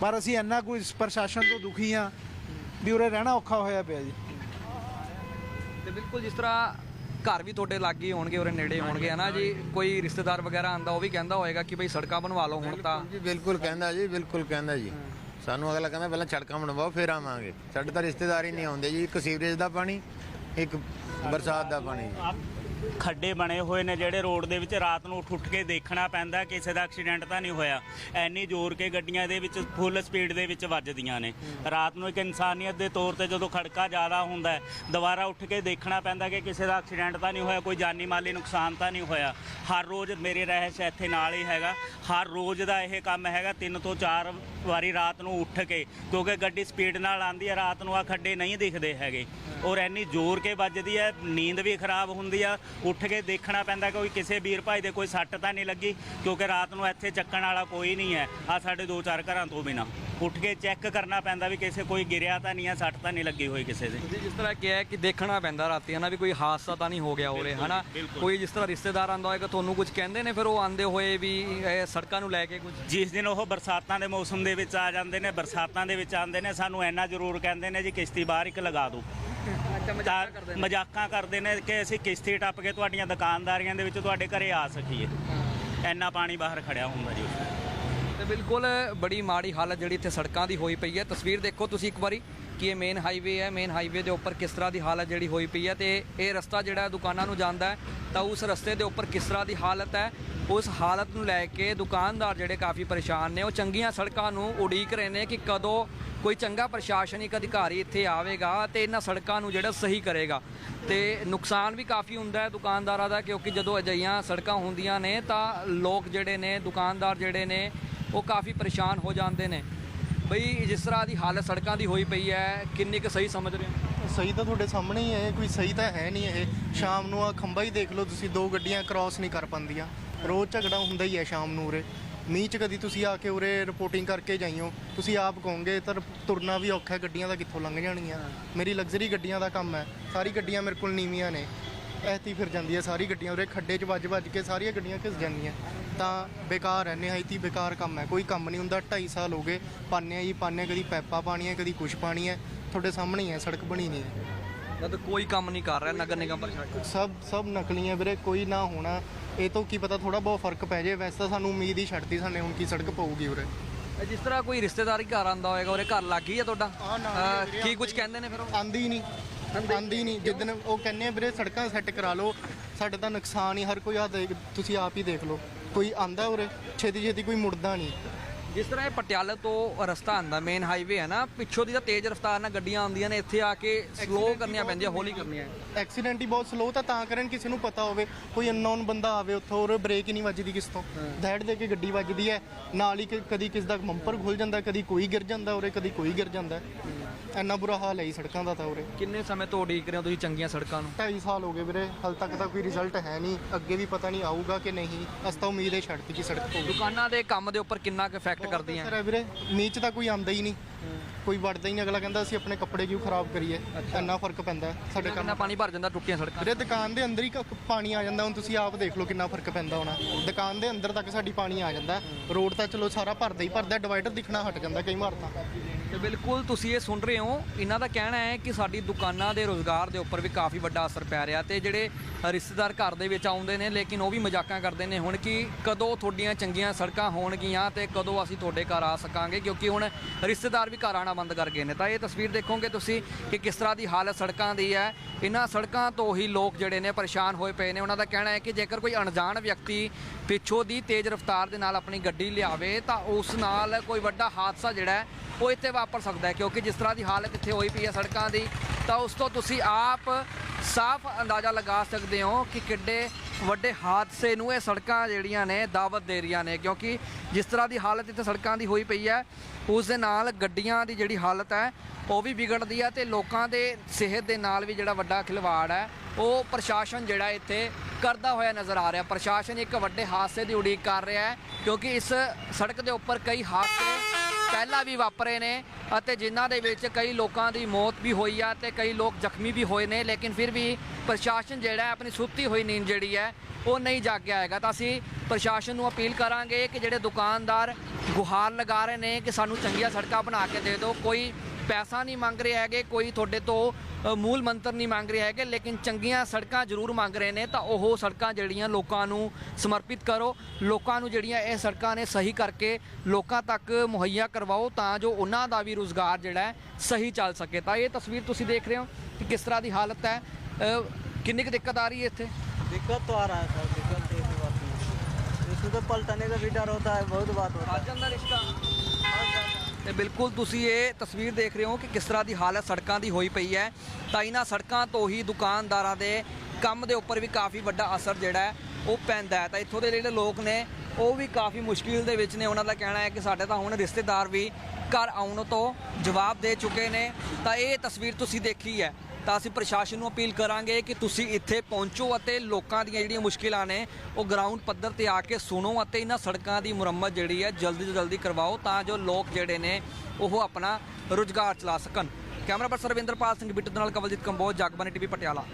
ਪਰ ਅਸੀਂ ਇੰਨਾ ਕੋਈ ਪ੍ਰਸ਼ਾਸਨ ਤੋਂ ਦੁਖੀ ਆ ਵੀ ਉਰੇ ਰਹਿਣਾ ਔਖਾ ਹੋਇਆ ਪਿਆ ਜੀ। ਤੇ ਬਿਲਕੁਲ ਜਿਸ ਤਰ੍ਹਾਂ ਘਰ ਵੀ ਤੁਹਾਡੇ ਲਾਗੇ ਹੋਣਗੇ ਉਰੇ ਨੇੜੇ ਹੋਣਗੇ ਹਨਾ ਜੀ? ਕੋਈ ਰਿਸ਼ਤੇਦਾਰ ਵਗੈਰਾ ਆਂਦਾ ਉਹ ਵੀ ਕਹਿੰਦਾ ਹੋਏਗਾ ਕਿ ਭਈ ਸੜਕਾਂ ਬਣਵਾ ਲਓ ਹੁਣ ਤਾਂ। ਜੀ ਬਿਲਕੁਲ ਕਹਿੰਦਾ ਜੀ ਬਿਲਕੁਲ ਕਹਿੰਦਾ ਜੀ। ਸਾਨੂੰ ਅਗਲਾ ਕਹਿੰਦਾ ਪਹਿਲਾਂ ਸੜਕਾਂ ਬਣਵਾਓ ਫਿਰ ਆਵਾਂਗੇ। ਸਾਡੇ ਤਾਂ ਰਿਸ਼ਤੇਦਾਰ ਹੀ ਨਹੀਂ ਆਉਂਦੇ ਜੀ ਇੱਕ ਸੀਵਰੇਜ ਦਾ ਪਾਣੀ ਇੱਕ ਬਰਸਾਤ ਦਾ ਪਾਣੀ ਖੱਡੇ ਬਣੇ ਹੋਏ ਨੇ ਜਿਹੜੇ ਰੋਡ ਦੇ ਵਿੱਚ ਰਾਤ ਨੂੰ ਉੱਠ ਉੱਠ ਕੇ ਦੇਖਣਾ ਪੈਂਦਾ ਕਿਸੇ ਦਾ ਐਕਸੀਡੈਂਟ ਤਾਂ ਨਹੀਂ ਹੋਇਆ। ਐਨੀ ਜ਼ੋਰ ਕੇ ਗੱਡੀਆਂ ਦੇ ਵਿੱਚ ਫੁੱਲ ਸਪੀਡ ਦੇ ਵਿੱਚ ਵੱਜਦੀਆਂ ਨੇ। ਰਾਤ ਨੂੰ ਇੱਕ ਇਨਸਾਨੀਅਤ ਦੇ ਤੌਰ ਤੇ ਜਦੋਂ ਖੜਕਾ ਜ਼ਿਆਦਾ ਹੁੰਦਾ ਹੈ, ਦੁਬਾਰਾ ਉੱਠ ਕੇ ਦੇਖਣਾ ਪੈਂਦਾ ਕਿ ਕਿਸੇ ਦਾ ਐਕਸੀਡੈਂਟ ਤਾਂ ਨਹੀਂ ਹੋਇਆ, ਕੋਈ ਜਾਨੀ ਮਾਲੀ ਨੁਕਸਾਨ ਤਾਂ ਨਹੀਂ ਹੋਇਆ। ਹਰ ਰੋਜ਼ ਮੇਰੇ ਰਹਿਸ਼ ਇੱਥੇ ਨਾਲ ਹੀ ਹੈਗਾ। ਹਰ ਰੋਜ਼ ਦਾ ਇਹ ਕੰਮ ਹੈਗਾ, ਤਿੰਨ ਤੋਂ ਚਾਰ ਵਾਰੀ ਰਾਤ ਨੂੰ ਉੱਠ ਕੇ, ਕਿਉਂਕਿ ਗੱਡੀ ਸਪੀਡ ਨਾਲ ਆਂਦੀ ਹੈ, ਰਾਤ ਨੂੰ ਆ ਖੱਡੇ ਨਹੀਂ ਦਿਖਦੇ ਹੈਗੇ। ਔਰ ਐਨੀ ਜ਼ੋਰ ਕੇ ਵੱਜਦੀ ਹੈ, ਨੀਂਦ ਵੀ ਖਰਾਬ ਹੁੰਦੀ ਆ ਉੱਠ ਕੇ ਦੇਖਣਾ ਪੈਂਦਾ ਕੋਈ ਕਿਸੇ ਵੀਰ ਭਾਈ ਦੇ ਕੋਈ ਸੱਟ ਤਾਂ ਨਹੀਂ ਲੱਗੀ ਕਿਉਂਕਿ ਰਾਤ ਨੂੰ ਇੱਥੇ ਚੱਕਣ ਵਾਲਾ ਕੋਈ ਨਹੀਂ ਹੈ। ਆ ਸਾਡੇ ਦੋ ਚਾਰ ਘਰਾਂ ਤੋਂ ਬਿਨਾ। ਉੱਠ ਕੇ ਚੈੱਕ ਕਰਨਾ ਪੈਂਦਾ ਵੀ ਕਿਸੇ ਕੋਈ ਗਿਰਿਆ ਤਾਂ ਨਹੀਂ ਹੈ ਸੱਟ ਤਾਂ ਨਹੀਂ ਲੱਗੀ ਹੋਈ ਕਿਸੇ ਦੇ। ਤੁਸੀਂ ਜਿਸ ਤਰ੍ਹਾਂ ਕਿਹਾ ਕਿ ਦੇਖਣਾ ਪੈਂਦਾ ਰਾਤੀ ਹਨਾ ਵੀ ਕੋਈ ਹਾਦਸਾ ਤਾਂ ਨਹੀਂ ਹੋ ਗਿਆ ਉਰੇ ਹਨਾ। ਕੋਈ ਜਿਸ ਤਰ੍ਹਾਂ ਰਿਸ਼ਤੇਦਾਰ ਆਂਦਾ ਹੋਏਗਾ ਤੁਹਾਨੂੰ ਕੁਝ ਕਹਿੰਦੇ ਨੇ ਫਿਰ ਉਹ ਆਂਦੇ ਹੋਏ ਵੀ ਇਹ ਸੜਕਾਂ ਨੂੰ ਲੈ ਕੇ ਕੁਝ? ਜਿਸ ਦਿਨ ਉਹ ਬਰਸਾਤਾਂ ਦੇ ਮੌਸਮ ਦੇ ਵਿੱਚ ਆ ਜਾਂਦੇ ਨੇ ਬਰਸਾਤਾਂ ਦੇ ਵਿੱਚ ਆਉਂਦੇ ਨੇ ਸਾਨੂੰ ਇੰਨਾ ਜ਼ਰੂਰ ਕਹਿੰਦੇ ਨੇ ਜੀ ਕਿਸ਼ਤੀ ਬਾਹਰ ਇੱਕ ਲਗਾ ਦਿਓ। ਤਾਂ ਮਜ਼ਾਕਾਂ ਕਰਦੇ ਨੇ ਕਿ ਅਸੀਂ ਕਿਸ਼ਤੀ ਟੱਪ ਕੇ ਤੁਹਾਡੀਆਂ ਦੁਕਾਨਦਾਰੀਆਂ ਦੇ ਵਿੱਚ ਤੁਹਾਡੇ ਘਰੇ ਆ ਸਕੀਏ। ਇੰਨਾ ਪਾਣੀ ਬਾਹਰ ਖੜਿਆ ਹੁੰਦਾ ਜੀ। ਤੇ ਬਿਲਕੁਲ ਬੜੀ ਮਾੜੀ ਹਾਲਤ ਜਿਹੜੀ ਇੱਥੇ ਸੜਕਾਂ ਦੀ ਹੋਈ ਪਈ ਹੈ। ਤਸਵੀਰ ਦੇਖੋ ਤੁਸੀਂ ਇੱਕ ਵਾਰੀ ਕਿ ਇਹ ਮੇਨ ਹਾਈਵੇ ਹੈ। ਮੇਨ ਹਾਈਵੇ ਦੇ ਉੱਪਰ ਕਿਸ ਤਰ੍ਹਾਂ ਦੀ ਹਾਲਤ ਜਿਹੜੀ ਹੋਈ ਪਈ ਹੈ ਤੇ ਇਹ ਰਸਤਾ ਜਿਹੜਾ ਦੁਕਾਨਾਂ ਨੂੰ ਜਾਂਦਾ ਹੈ ਤਾਂ ਉਸ ਰਸਤੇ ਦੇ ਉੱਪਰ ਕਿਸ ਤਰ੍ਹਾਂ ਦੀ ਹਾਲਤ ਹੈ ਉਸ ਹਾਲਤ ਨੂੰ ਲੈ ਕੇ ਦੁਕਾਨਦਾਰ ਜਿਹੜੇ ਕਾਫੀ ਪਰੇਸ਼ਾਨ ਨੇ ਉਹ ਚੰਗੀਆਂ ਸੜਕਾਂ ਨੂੰ ਉਡੀਕ ਰਹੇ ਨੇ ਕਿ ਕਦੋਂ ਕੋਈ ਚੰਗਾ ਪ੍ਰਸ਼ਾਸਨਿਕ ਅਧਿਕਾਰੀ ਇੱਥੇ ਆਵੇਗਾ ਤੇ ਇਹਨਾਂ ਸੜਕਾਂ ਨੂੰ ਜਿਹੜਾ ਸਹੀ ਕਰੇਗਾ। ਤੇ ਨੁਕਸਾਨ ਵੀ ਕਾਫੀ ਹੁੰਦਾ ਹੈ ਦੁਕਾਨਦਾਰਾਂ ਦਾ, ਕਿਉਂਕਿ ਜਦੋਂ ਅਜਿਹੀਆਂ ਸੜਕਾਂ ਹੁੰਦੀਆਂ ਨੇ ਤਾਂ ਲੋਕ ਜਿਹੜੇ ਨੇ, ਦੁਕਾਨਦਾਰ ਜਿਹੜੇ ਨੇ, ਉਹ ਕਾਫੀ ਪਰੇਸ਼ਾਨ ਹੋ ਜਾਂਦੇ ਨੇ। ਬਈ ਜਿਸ ਤਰ੍ਹਾਂ ਦੀ ਹਾਲਤ ਸੜਕਾਂ ਦੀ ਹੋਈ ਪਈ ਹੈ, ਕਿੰਨੀ ਕੁ ਸਹੀ ਸਮਝ ਰਹੇ ਹੋ? ਸਹੀ ਤਾਂ ਤੁਹਾਡੇ ਸਾਹਮਣੇ ਹੀ ਹੈ, ਕੋਈ ਸਹੀ ਤਾਂ ਹੈ ਨਹੀਂ ਇਹ। ਸ਼ਾਮ ਨੂੰ ਆ ਖੰਭਾ ਹੀ ਦੇਖ ਲਓ ਤੁਸੀਂ, ਦੋ ਗੱਡੀਆਂ ਕ੍ਰਾਸ ਨਹੀਂ ਕਰ ਪਾਉਂਦੀਆਂ। ਰੋਜ਼ ਝਗੜਾ ਹੁੰਦਾ ਹੀ ਹੈ ਸ਼ਾਮ ਨੂੰ ਉਰੇ। ਮੀਂਹ ਚ ਕਦੀ ਤੁਸੀਂ ਆ ਕੇ ਉਰੇ ਰਿਪੋਰਟਿੰਗ ਕਰਕੇ ਜਾਈਓ, ਤੁਸੀਂ ਆਪ ਕਹੋਗੇ ਤਾਂ ਤੁਰਨਾ ਵੀ ਔਖਾ ਹੈ, ਗੱਡੀਆਂ ਦਾ ਕਿੱਥੋਂ ਲੰਘ ਜਾਣਗੀਆਂ ਮੇਰੀ ਲਗਜ਼ਰੀ ਗੱਡੀਆਂ ਦਾ ਕੰਮ ਹੈ, ਸਾਰੀ ਗੱਡੀਆਂ ਮੇਰੇ ਕੋਲ ਨੀਵੀਆਂ ਨੇ। ਐਤੀ ਫਿਰ ਜਾਂਦੀ ਹੈ ਸਾਰੀ ਗੱਡੀਆਂ, ਉਰੇ ਖੱਡੇ 'ਚ ਵੱਜ ਵੱਜ ਕੇ ਸਾਰੀਆਂ ਗੱਡੀਆਂ ਘਿਸ ਜਾਂਦੀਆਂ। ਤਾਂ ਬੇਕਾਰ ਹੈ, ਨਿਹਾਇਤੀ ਬੇਕਾਰ ਕੰਮ ਹੈ, ਕੋਈ ਕੰਮ ਨਹੀਂ ਹੁੰਦਾ 2.5 ਸਾਲ ਹੋ ਗਏ ਪਾਨੇ ਆ ਜੀ ਪਾਨੇ ਕਦੀ ਪੈਪਾ ਪਾਣੀਆਂ ਕਦੀ ਕੁਛ ਪਾਣੀ ਹੈ। ਤੁਹਾਡੇ ਸਾਹਮਣੇ ਹੀ ਹੈ, ਸੜਕ ਬਣੀ ਨਹੀਂ ਹੈ। ਜਦ ਕੋਈ ਕੰਮ ਨਹੀਂ ਕਰ ਰਿਹਾ ਨਗਰ ਨਿਗਮ ਪ੍ਰਸ਼ਾਸਨ। ਸਭ ਸਭ ਨਕਲੀਆਂ ਵੀਰੇ ਕੋਈ ਨਾ ਹੋਣਾ। ਇਹ ਤੋਂ ਕੀ ਪਤਾ ਥੋੜਾ ਬਹੁਤ ਫ਼ਰਕ ਪੈ ਜੇ। ਵੈਸੇ ਤਾਂ ਸਾਨੂੰ ਉਮੀਦ ਹੀ ਛੱਡਤੀ ਸਾਨੇ ਹੁਣ ਕੀ ਸੜਕ ਪਊਗੀ ਉਰੇ। ਜਿਸ ਤਰ੍ਹਾਂ ਕੋਈ ਰਿਸ਼ਤੇਦਾਰ ਹੀ ਘਰ ਆਂਦਾ ਹੋਏਗਾ ਉਹਦੇ ਘਰ ਲੱਗ ਗਈ ਤੁਹਾਡਾ? ਆ ਹੀ ਅਹ, ਕੀ ਕੁਝ ਕਹਿੰਦੇ ਨੇ ਫਿਰ ਉਹ? ਆਂਦੀ ਨਹੀਂ। ਆਂਦੀ ਨਹੀਂ ਜਿੱਦਨ ਉਹ ਕਹਿੰਦੇ ਆ ਵੀਰੇ ਸੜਕਾਂ ਸੈੱਟ ਕਰਾ ਲਓ। ਸਾਡੇ ਤਾਂ ਨੁਕਸਾਨ ਹੀ ਹਰ ਕੋਈ ਆ ਦੇਖ ਤੁਸੀਂ ਆਪ ਹੀ ਦੇਖ ਲਓ। ਕੋਈ ਆਂਦਾ ਉਰੇ? ਛੇਤੀ ਛੇਤੀ ਕੋਈ ਮੁੜਦਾ ਨਹੀਂ। ਜਿਸ ਤਰ੍ਹਾਂ ਇਹ ਪਟਿਆਲਾ ਤੋਂ ਰਸਤਾ ਆਂਦਾ ਮੇਨ ਹਾਈਵੇ ਹੈ ਨਾ ਪਿੱਛੋਂ ਦੀ ਤਾਂ ਤੇਜ਼ ਰਫ਼ਤਾਰ ਨਾਲ ਗੱਡੀਆਂ ਆਉਂਦੀਆਂ ਨੇ ਇੱਥੇ ਆ ਕੇ ਸਲੋ ਕਰਨੀਆਂ ਪੈਂਦੀਆਂ ਹੌਲੀ ਕਰਨੀਆਂ। ਐਕਸੀਡੈਂਟ ਹੀ ਬਹੁਤ ਸਲੋ ਤਾਂ ਤਾਂ ਕਰਨ ਕਿਸੇ ਨੂੰ ਪਤਾ ਹੋਵੇ ਕੋਈ ਅਨਨੋਨ ਬੰਦਾ ਆਵੇ ਉੱਥੋਂ ਔਰ ਬ੍ਰੇਕ ਹੀ ਨਹੀਂ ਵੱਜਦੀ ਕਿਸ ਤੋਂ। ਧੈੜ ਦੇ ਕੇ ਗੱਡੀ ਵੱਜਦੀ ਹੈ ਨਾਲ ਹੀ ਕ- ਕਦੀ ਕਿਸ ਦਾ ਬੰਪਰ ਖੁੱਲ ਜਾਂਦਾ ਕਦੀ ਕੋਈ ਗਿਰ ਜਾਂਦਾ ਉਰੇ ਕਦੀ ਕੋਈ ਗਿਰ ਜਾਂਦਾ। ਇੰਨਾ ਬੁਰਾ ਹਾਲ ਹੈ ਜੀ ਸੜਕਾਂ ਦਾ ਤਾਂ ਉਰੇ। ਕਿੰਨੇ ਸਮੇਂ ਤੋਂ ਉਡੀਕ ਰਹੇ ਹੋ ਤੁਸੀਂ ਚੰਗੀਆਂ ਸੜਕਾਂ ਨੂੰ? 2.5 ਸਾਲ ਹੋ ਗਏ ਵੀਰੇ ਹਾਲ ਤੱਕ ਤਾਂ ਕੋਈ ਰਿਜ਼ਲਟ ਹੈ ਨਹੀਂ। ਅੱਗੇ ਵੀ ਪਤਾ ਨਹੀਂ ਆਊਗਾ ਕਿ ਨਹੀਂ। ਅਸ ਤਾਂ ਉਮੀਦ ਹੈ ਛੱਡ ਦਿੱਤੀ ਸੜਕ ਤੋਂ। ਦੁਕਾਨਾਂ ਦੇ ਕੰਮ ਦੇ ਉੱਪਰ ਕਿੰਨਾ ਕੁ ਇਫੈਕਟ ਕਰਦੀਆਂ? ਸਰ ਵੀਰੇ। ਮੀਂਹ 'ਚ ਤਾਂ ਕੋਈ ਆਂਦਾ ਹੀ ਨਹੀਂ। ਕੋਈ ਵੜਦਾ ਹੀ ਨਹੀਂ। ਅਗਲਾ ਕਹਿੰਦਾ ਅਸੀਂ ਆਪਣੇ ਕੱਪੜੇ ਕਿਉਂ ਖਰਾਬ ਕਰੀਏ? ਇੰਨਾ ਫ਼ਰਕ ਪੈਂਦਾ ਹੈ ਸਾਡੇ ਕੰਮ ਕਿੰਨਾ ਪਾਣੀ ਭਰ ਜਾਂਦਾ ਟੁੱਟੀਆਂ ਸੜਕਾਂ ਵੀਰੇ ਦੁਕਾਨ ਦੇ ਅੰਦਰ ਹੀ ਕ- ਪਾਣੀ ਆ ਜਾਂਦਾ। ਹੁਣ ਤੁਸੀਂ ਆਪ ਦੇਖ ਲਓ ਕਿੰਨਾ ਫ਼ਰਕ ਪੈਂਦਾ ਹੋਣਾ। ਦੁਕਾਨ ਦੇ ਅੰਦਰ ਤੱਕ ਸਾਡੀ ਪਾਣੀ ਆ ਜਾਂਦਾ। ਰੋਡ ਤਾਂ ਚਲੋ ਸਾਰਾ ਭਰਦਾ ਹੀ ਭਰਦਾ। ਡਿਵਾਈਡਰ ਦਿਖਣਾ ਹਟ ਜਾਂਦਾ ਕਈ ਵਾਰ ਤਾਂ। ਤੇ ਬਿਲਕੁਲ ਤੁਸੀਂ ਇਹ ਸੁਣ ਰਹੇ ਹੋ। ਇਹਨਾਂ ਦਾ ਕਹਿਣਾ ਹੈ ਕਿ ਸਾਡੀ ਦੁਕਾਨਾਂ ਦੇ ਰੋਜ਼ਗਾਰ ਦੇ ਉੱਪਰ ਵੀ ਕਾਫੀ ਵੱਡਾ ਅਸਰ ਪੈ ਰਿਹਾ ਤੇ ਜਿਹੜੇ ਰਿਸ਼ਤੇਦਾਰ ਘਰ ਦੇ ਵਿੱਚ ਆਉਂਦੇ ਨੇ, ਲੇਕਿਨ ਉਹ ਵੀ ਮਜ਼ਾਕਾਂ ਕਰਦੇ ਨੇ ਹੁਣ ਕਿ ਕਦੋਂ ਤੁਹਾਡੀਆਂ ਚੰਗੀਆਂ ਸੜਕਾਂ ਹੋਣਗੀਆਂ ਤੇ ਕਦੋਂ ਅਸੀਂ ਤੁਹਾਡੇ ਘਰ ਆ ਸਕਾਂਗੇ, ਕਿਉਂਕਿ ਹੁਣ ਰਿਸ਼ਤੇਦਾਰ ਵੀ ਘਰ ਆਣਾ ਬੰਦ ਕਰ ਗਏ ਨੇ। ਤਾਂ ਇਹ ਤਸਵੀਰ ਦੇਖੋਗੇ ਤੁਸੀਂ ਕਿ ਕਿਸ ਤਰ੍ਹਾਂ ਦੀ ਹਾਲਤ ਸੜਕਾਂ ਦੀ ਹੈ। ਇਹਨਾਂ ਸੜਕਾਂ ਤੋਂ ਹੀ ਲੋਕ ਜਿਹੜੇ ਨੇ ਪਰੇਸ਼ਾਨ ਹੋਏ ਪਏ ਨੇ। ਉਹਨਾਂ ਦਾ ਕਹਿਣਾ ਹੈ ਕਿ ਜੇਕਰ ਕੋਈ ਅਣਜਾਣ ਵਿਅਕਤੀ ਪਿੱਛੋਂ ਦੀ ਤੇਜ਼ ਰਫ਼ਤਾਰ ਦੇ ਨਾਲ ਆਪਣੀ ਗੱਡੀ ਲਿਆਵੇ, ਤਾਂ ਉਸ ਨਾਲ ਕੋਈ ਵੱਡਾ ਹਾਦਸਾ ਜਿਹੜਾ ਹੈ, ਉਹ ਇੱਥੇ ਵਾਪਰ ਸਕਦਾ ਕਿਉਂਕਿ ਜਿਸ ਤਰ੍ਹਾਂ ਦੀ ਹਾਲਤ ਇੱਥੇ ਹੋਈ ਪਈ ਹੈ ਸੜਕਾਂ ਦੀ, ਤਾਂ ਉਸ ਤੋਂ ਤੁਸੀਂ ਆਪ ਸਾਫ਼ ਅੰਦਾਜ਼ਾ ਲਗਾ ਸਕਦੇ ਹੋ ਕਿ ਕਿੱਡੇ ਵੱਡੇ ਹਾਦਸੇ ਨੂੰ ਇਹ ਸੜਕਾਂ ਜਿਹੜੀਆਂ ਨੇ ਦਾਵਤ ਦੇ ਰਹੀਆਂ ਨੇ, ਕਿਉਂਕਿ ਜਿਸ ਤਰ੍ਹਾਂ ਦੀ ਹਾਲਤ ਇੱਥੇ ਸੜਕਾਂ ਦੀ ਹੋਈ ਪਈ ਹੈ, ਉਸ ਦੇ ਨਾਲ ਗੱਡੀਆਂ ਦੀ ਜਿਹੜੀ ਹਾਲਤ ਹੈ, ਉਹ ਵੀ ਵਿਗੜਦੀ ਹੈ ਤੇ ਲੋਕਾਂ ਦੇ ਸਿਹਤ ਦੇ ਨਾਲ ਵੀ ਜਿਹੜਾ ਵੱਡਾ ਖਿਲਵਾੜ ਹੈ, ਉਹ ਪ੍ਰਸ਼ਾਸਨ ਜਿਹੜਾ ਇੱਥੇ ਕਰਦਾ ਹੋਇਆ ਨਜ਼ਰ ਆ ਰਿਹਾ। ਪ੍ਰਸ਼ਾਸਨ ਇੱਕ ਵੱਡੇ ਹਾਦਸੇ ਦੀ ਉਡੀਕ ਕਰ ਰਿਹਾ ਹੈ, ਕਿਉਂਕਿ ਇਸ ਸੜਕ ਦੇ ਉੱਪਰ ਕਈ ਹਾਦਸੇ ਪਹਿਲਾਂ ਵੀ ਵਾਪਰੇ ਨੇ ਅਤੇ ਜਿਨ੍ਹਾਂ ਦੇ ਵਿੱਚ ਕਈ ਲੋਕਾਂ ਦੀ ਮੌਤ ਵੀ ਹੋਈ ਆ ਤੇ ਕਈ ਲੋਕ ਜ਼ਖਮੀ ਵੀ ਹੋਏ ਨੇ, ਲੇਕਿਨ ਫਿਰ ਵੀ ਪ੍ਰਸ਼ਾਸਨ ਜਿਹੜਾ ਆਪਣੀ ਸੁੱਤੀ ਹੋਈ ਨੀਂਦ ਜਿਹੜੀ ਹੈ, ਉਹ ਨਹੀਂ ਜਾਗਿਆ ਹੈਗਾ। ਤਾਂ ਅਸੀਂ ਪ੍ਰਸ਼ਾਸਨ ਨੂੰ ਅਪੀਲ ਕਰਾਂਗੇ ਕਿ ਜਿਹੜੇ ਦੁਕਾਨਦਾਰ ਗੁਹਾਰ ਲਗਾ ਰਹੇ ਨੇ ਕਿ ਸਾਨੂੰ ਚੰਗੀਆਂ ਸੜਕਾਂ ਬਣਾ ਕੇ ਦੇ ਦਿਓ, ਕੋਈ ਪੈਸਾ ਨਹੀਂ ਮੰਗ ਰਹੇ ਹੈਗੇ ਕੋਈ ਤੁਹਾਡੇ ਤੋਂ ਅ, ਮੂਲ ਮੰਤਰ ਨਹੀਂ ਮੰਗ ਰਹੇ ਹੈਗੇ ਲੇਕਿਨ ਚੰਗੀਆਂ ਸੜਕਾਂ ਜ਼ਰੂਰ ਮੰਗ ਰਹੇ ਨੇ ਤਾਂ ਉਹ ਸੜਕਾਂ ਜਿਹੜੀਆਂ ਲੋਕਾਂ ਨੂੰ ਸਮਰਪਿਤ ਕਰੋ ਲੋਕਾਂ ਨੂੰ ਜਿਹੜੀਆਂ ਇਹ ਸੜਕਾਂ ਨੇ ਸਹੀ ਕਰਕੇ ਲੋਕਾਂ ਤੱਕ ਮੁਹੱਈਆ ਕਰਵਾਓ ਤਾਂ ਜੋ ਉਹਨਾਂ ਦਾ ਵੀ ਰੋਜ਼ਗਾਰ ਜਿਹੜਾ ਹੈ ਸਹੀ ਚੱਲ ਸਕੇ ਤਾਂ ਇਹ ਤਸਵੀਰ ਤੁਸੀਂ ਦੇਖ ਰਹੇ ਹੋ ਕਿ ਕਿਸ ਤਰ੍ਹਾਂ ਦੀ ਹਾਲਤ ਹੈ ਅ, ਕਿੰਨੀ ਕੁ ਦਿੱਕਤ ਆ ਰਹੀ ਹੈ ਇੱਥੇ दिक्कत तो आ रहा है सर दिक्कत तो ऐसी बात नहीं है। इसमें तो पलटने का भी डर होता है बहुत बात होता ਆ ਜਾਂਦਾ ਰਿਸ਼ਤਾ ਤੇ ਬਿਲਕੁਲ ਤੁਸੀਂ ਇਹ ਤਸਵੀਰ ਦੇਖ ਰਹੇ ਹੋ ਕਿ ਕਿਸ ਤਰ੍ਹਾਂ ਦੀ ਹਾਲਤ ਸੜਕਾਂ ਦੀ ਹੋਈ ਪਈ ਹੈ। ਤਾਂ ਇਹਨਾਂ ਸੜਕਾਂ ਤੋਂ ਹੀ ਦੁਕਾਨਦਾਰਾਂ ਦੇ ਕੰਮ ਦੇ ਉੱਪਰ ਵੀ ਕਾਫੀ ਵੱਡਾ ਅਸਰ ਜਿਹੜਾ ਹੈ, ਉਹ ਪੈਂਦਾ ਹੈ। ਤਾਂ ਇੱਥੋਂ ਦੇ ਜਿਹੜੇ ਲੋਕ ਨੇ, ਉਹ ਵੀ ਕਾਫੀ ਮੁਸ਼ਕਿਲ ਦੇ ਵਿੱਚ ਨੇ। ਉਹਨਾਂ ਦਾ ਕਹਿਣਾ ਹੈ ਕਿ ਸਾਡੇ ਤਾਂ ਹੁਣ ਰਿਸ਼ਤੇਦਾਰ ਵੀ ਘਰ ਆਉਣ ਤੋਂ ਜਵਾਬ ਦੇ ਚੁੱਕੇ ਨੇ। ਤਾਂ ਇਹ ਤਸਵੀਰ ਤੁਸੀਂ ਦੇਖੀ ਹੈ। ਤਾਂ ਅਸੀਂ ਪ੍ਰਸ਼ਾਸਨ ਨੂੰ ਅਪੀਲ ਕਰਾਂਗੇ ਕਿ ਤੁਸੀਂ ਇੱਥੇ ਪਹੁੰਚੋ ਅਤੇ ਲੋਕਾਂ ਦੀਆਂ ਜਿਹੜੀਆਂ ਮੁਸ਼ਕਿਲਾਂ ਨੇ, ਉਹ ਗਰਾਊਂਡ ਪੱਧਰ ਤੇ ਆ ਕੇ ਸੁਣੋ ਅਤੇ ਇਹਨਾਂ ਸੜਕਾਂ ਦੀ ਮੁਰੰਮਤ ਜਿਹੜੀ ਹੈ, ਜਲਦੀ ਤੋਂ ਜਲਦੀ ਕਰਵਾਓ ਤਾਂ ਜੋ ਲੋਕ ਜਿਹੜੇ ਨੇ, ਉਹ ਆਪਣਾ ਰੁਜ਼ਗਾਰ ਚਲਾ ਸਕਣ। ਕੈਮਰਾ ਪਰਸਨ ਰਵਿੰਦਰਪਾਲ ਸਿੰਘ ਬਿੱਟੂ ਦੇ ਨਾਲ ਕਵਲਜੀਤ ਕੰਬੋਜ, ਜਗਬਾਨੀ ਟੀਵੀ, ਪਟਿਆਲਾ।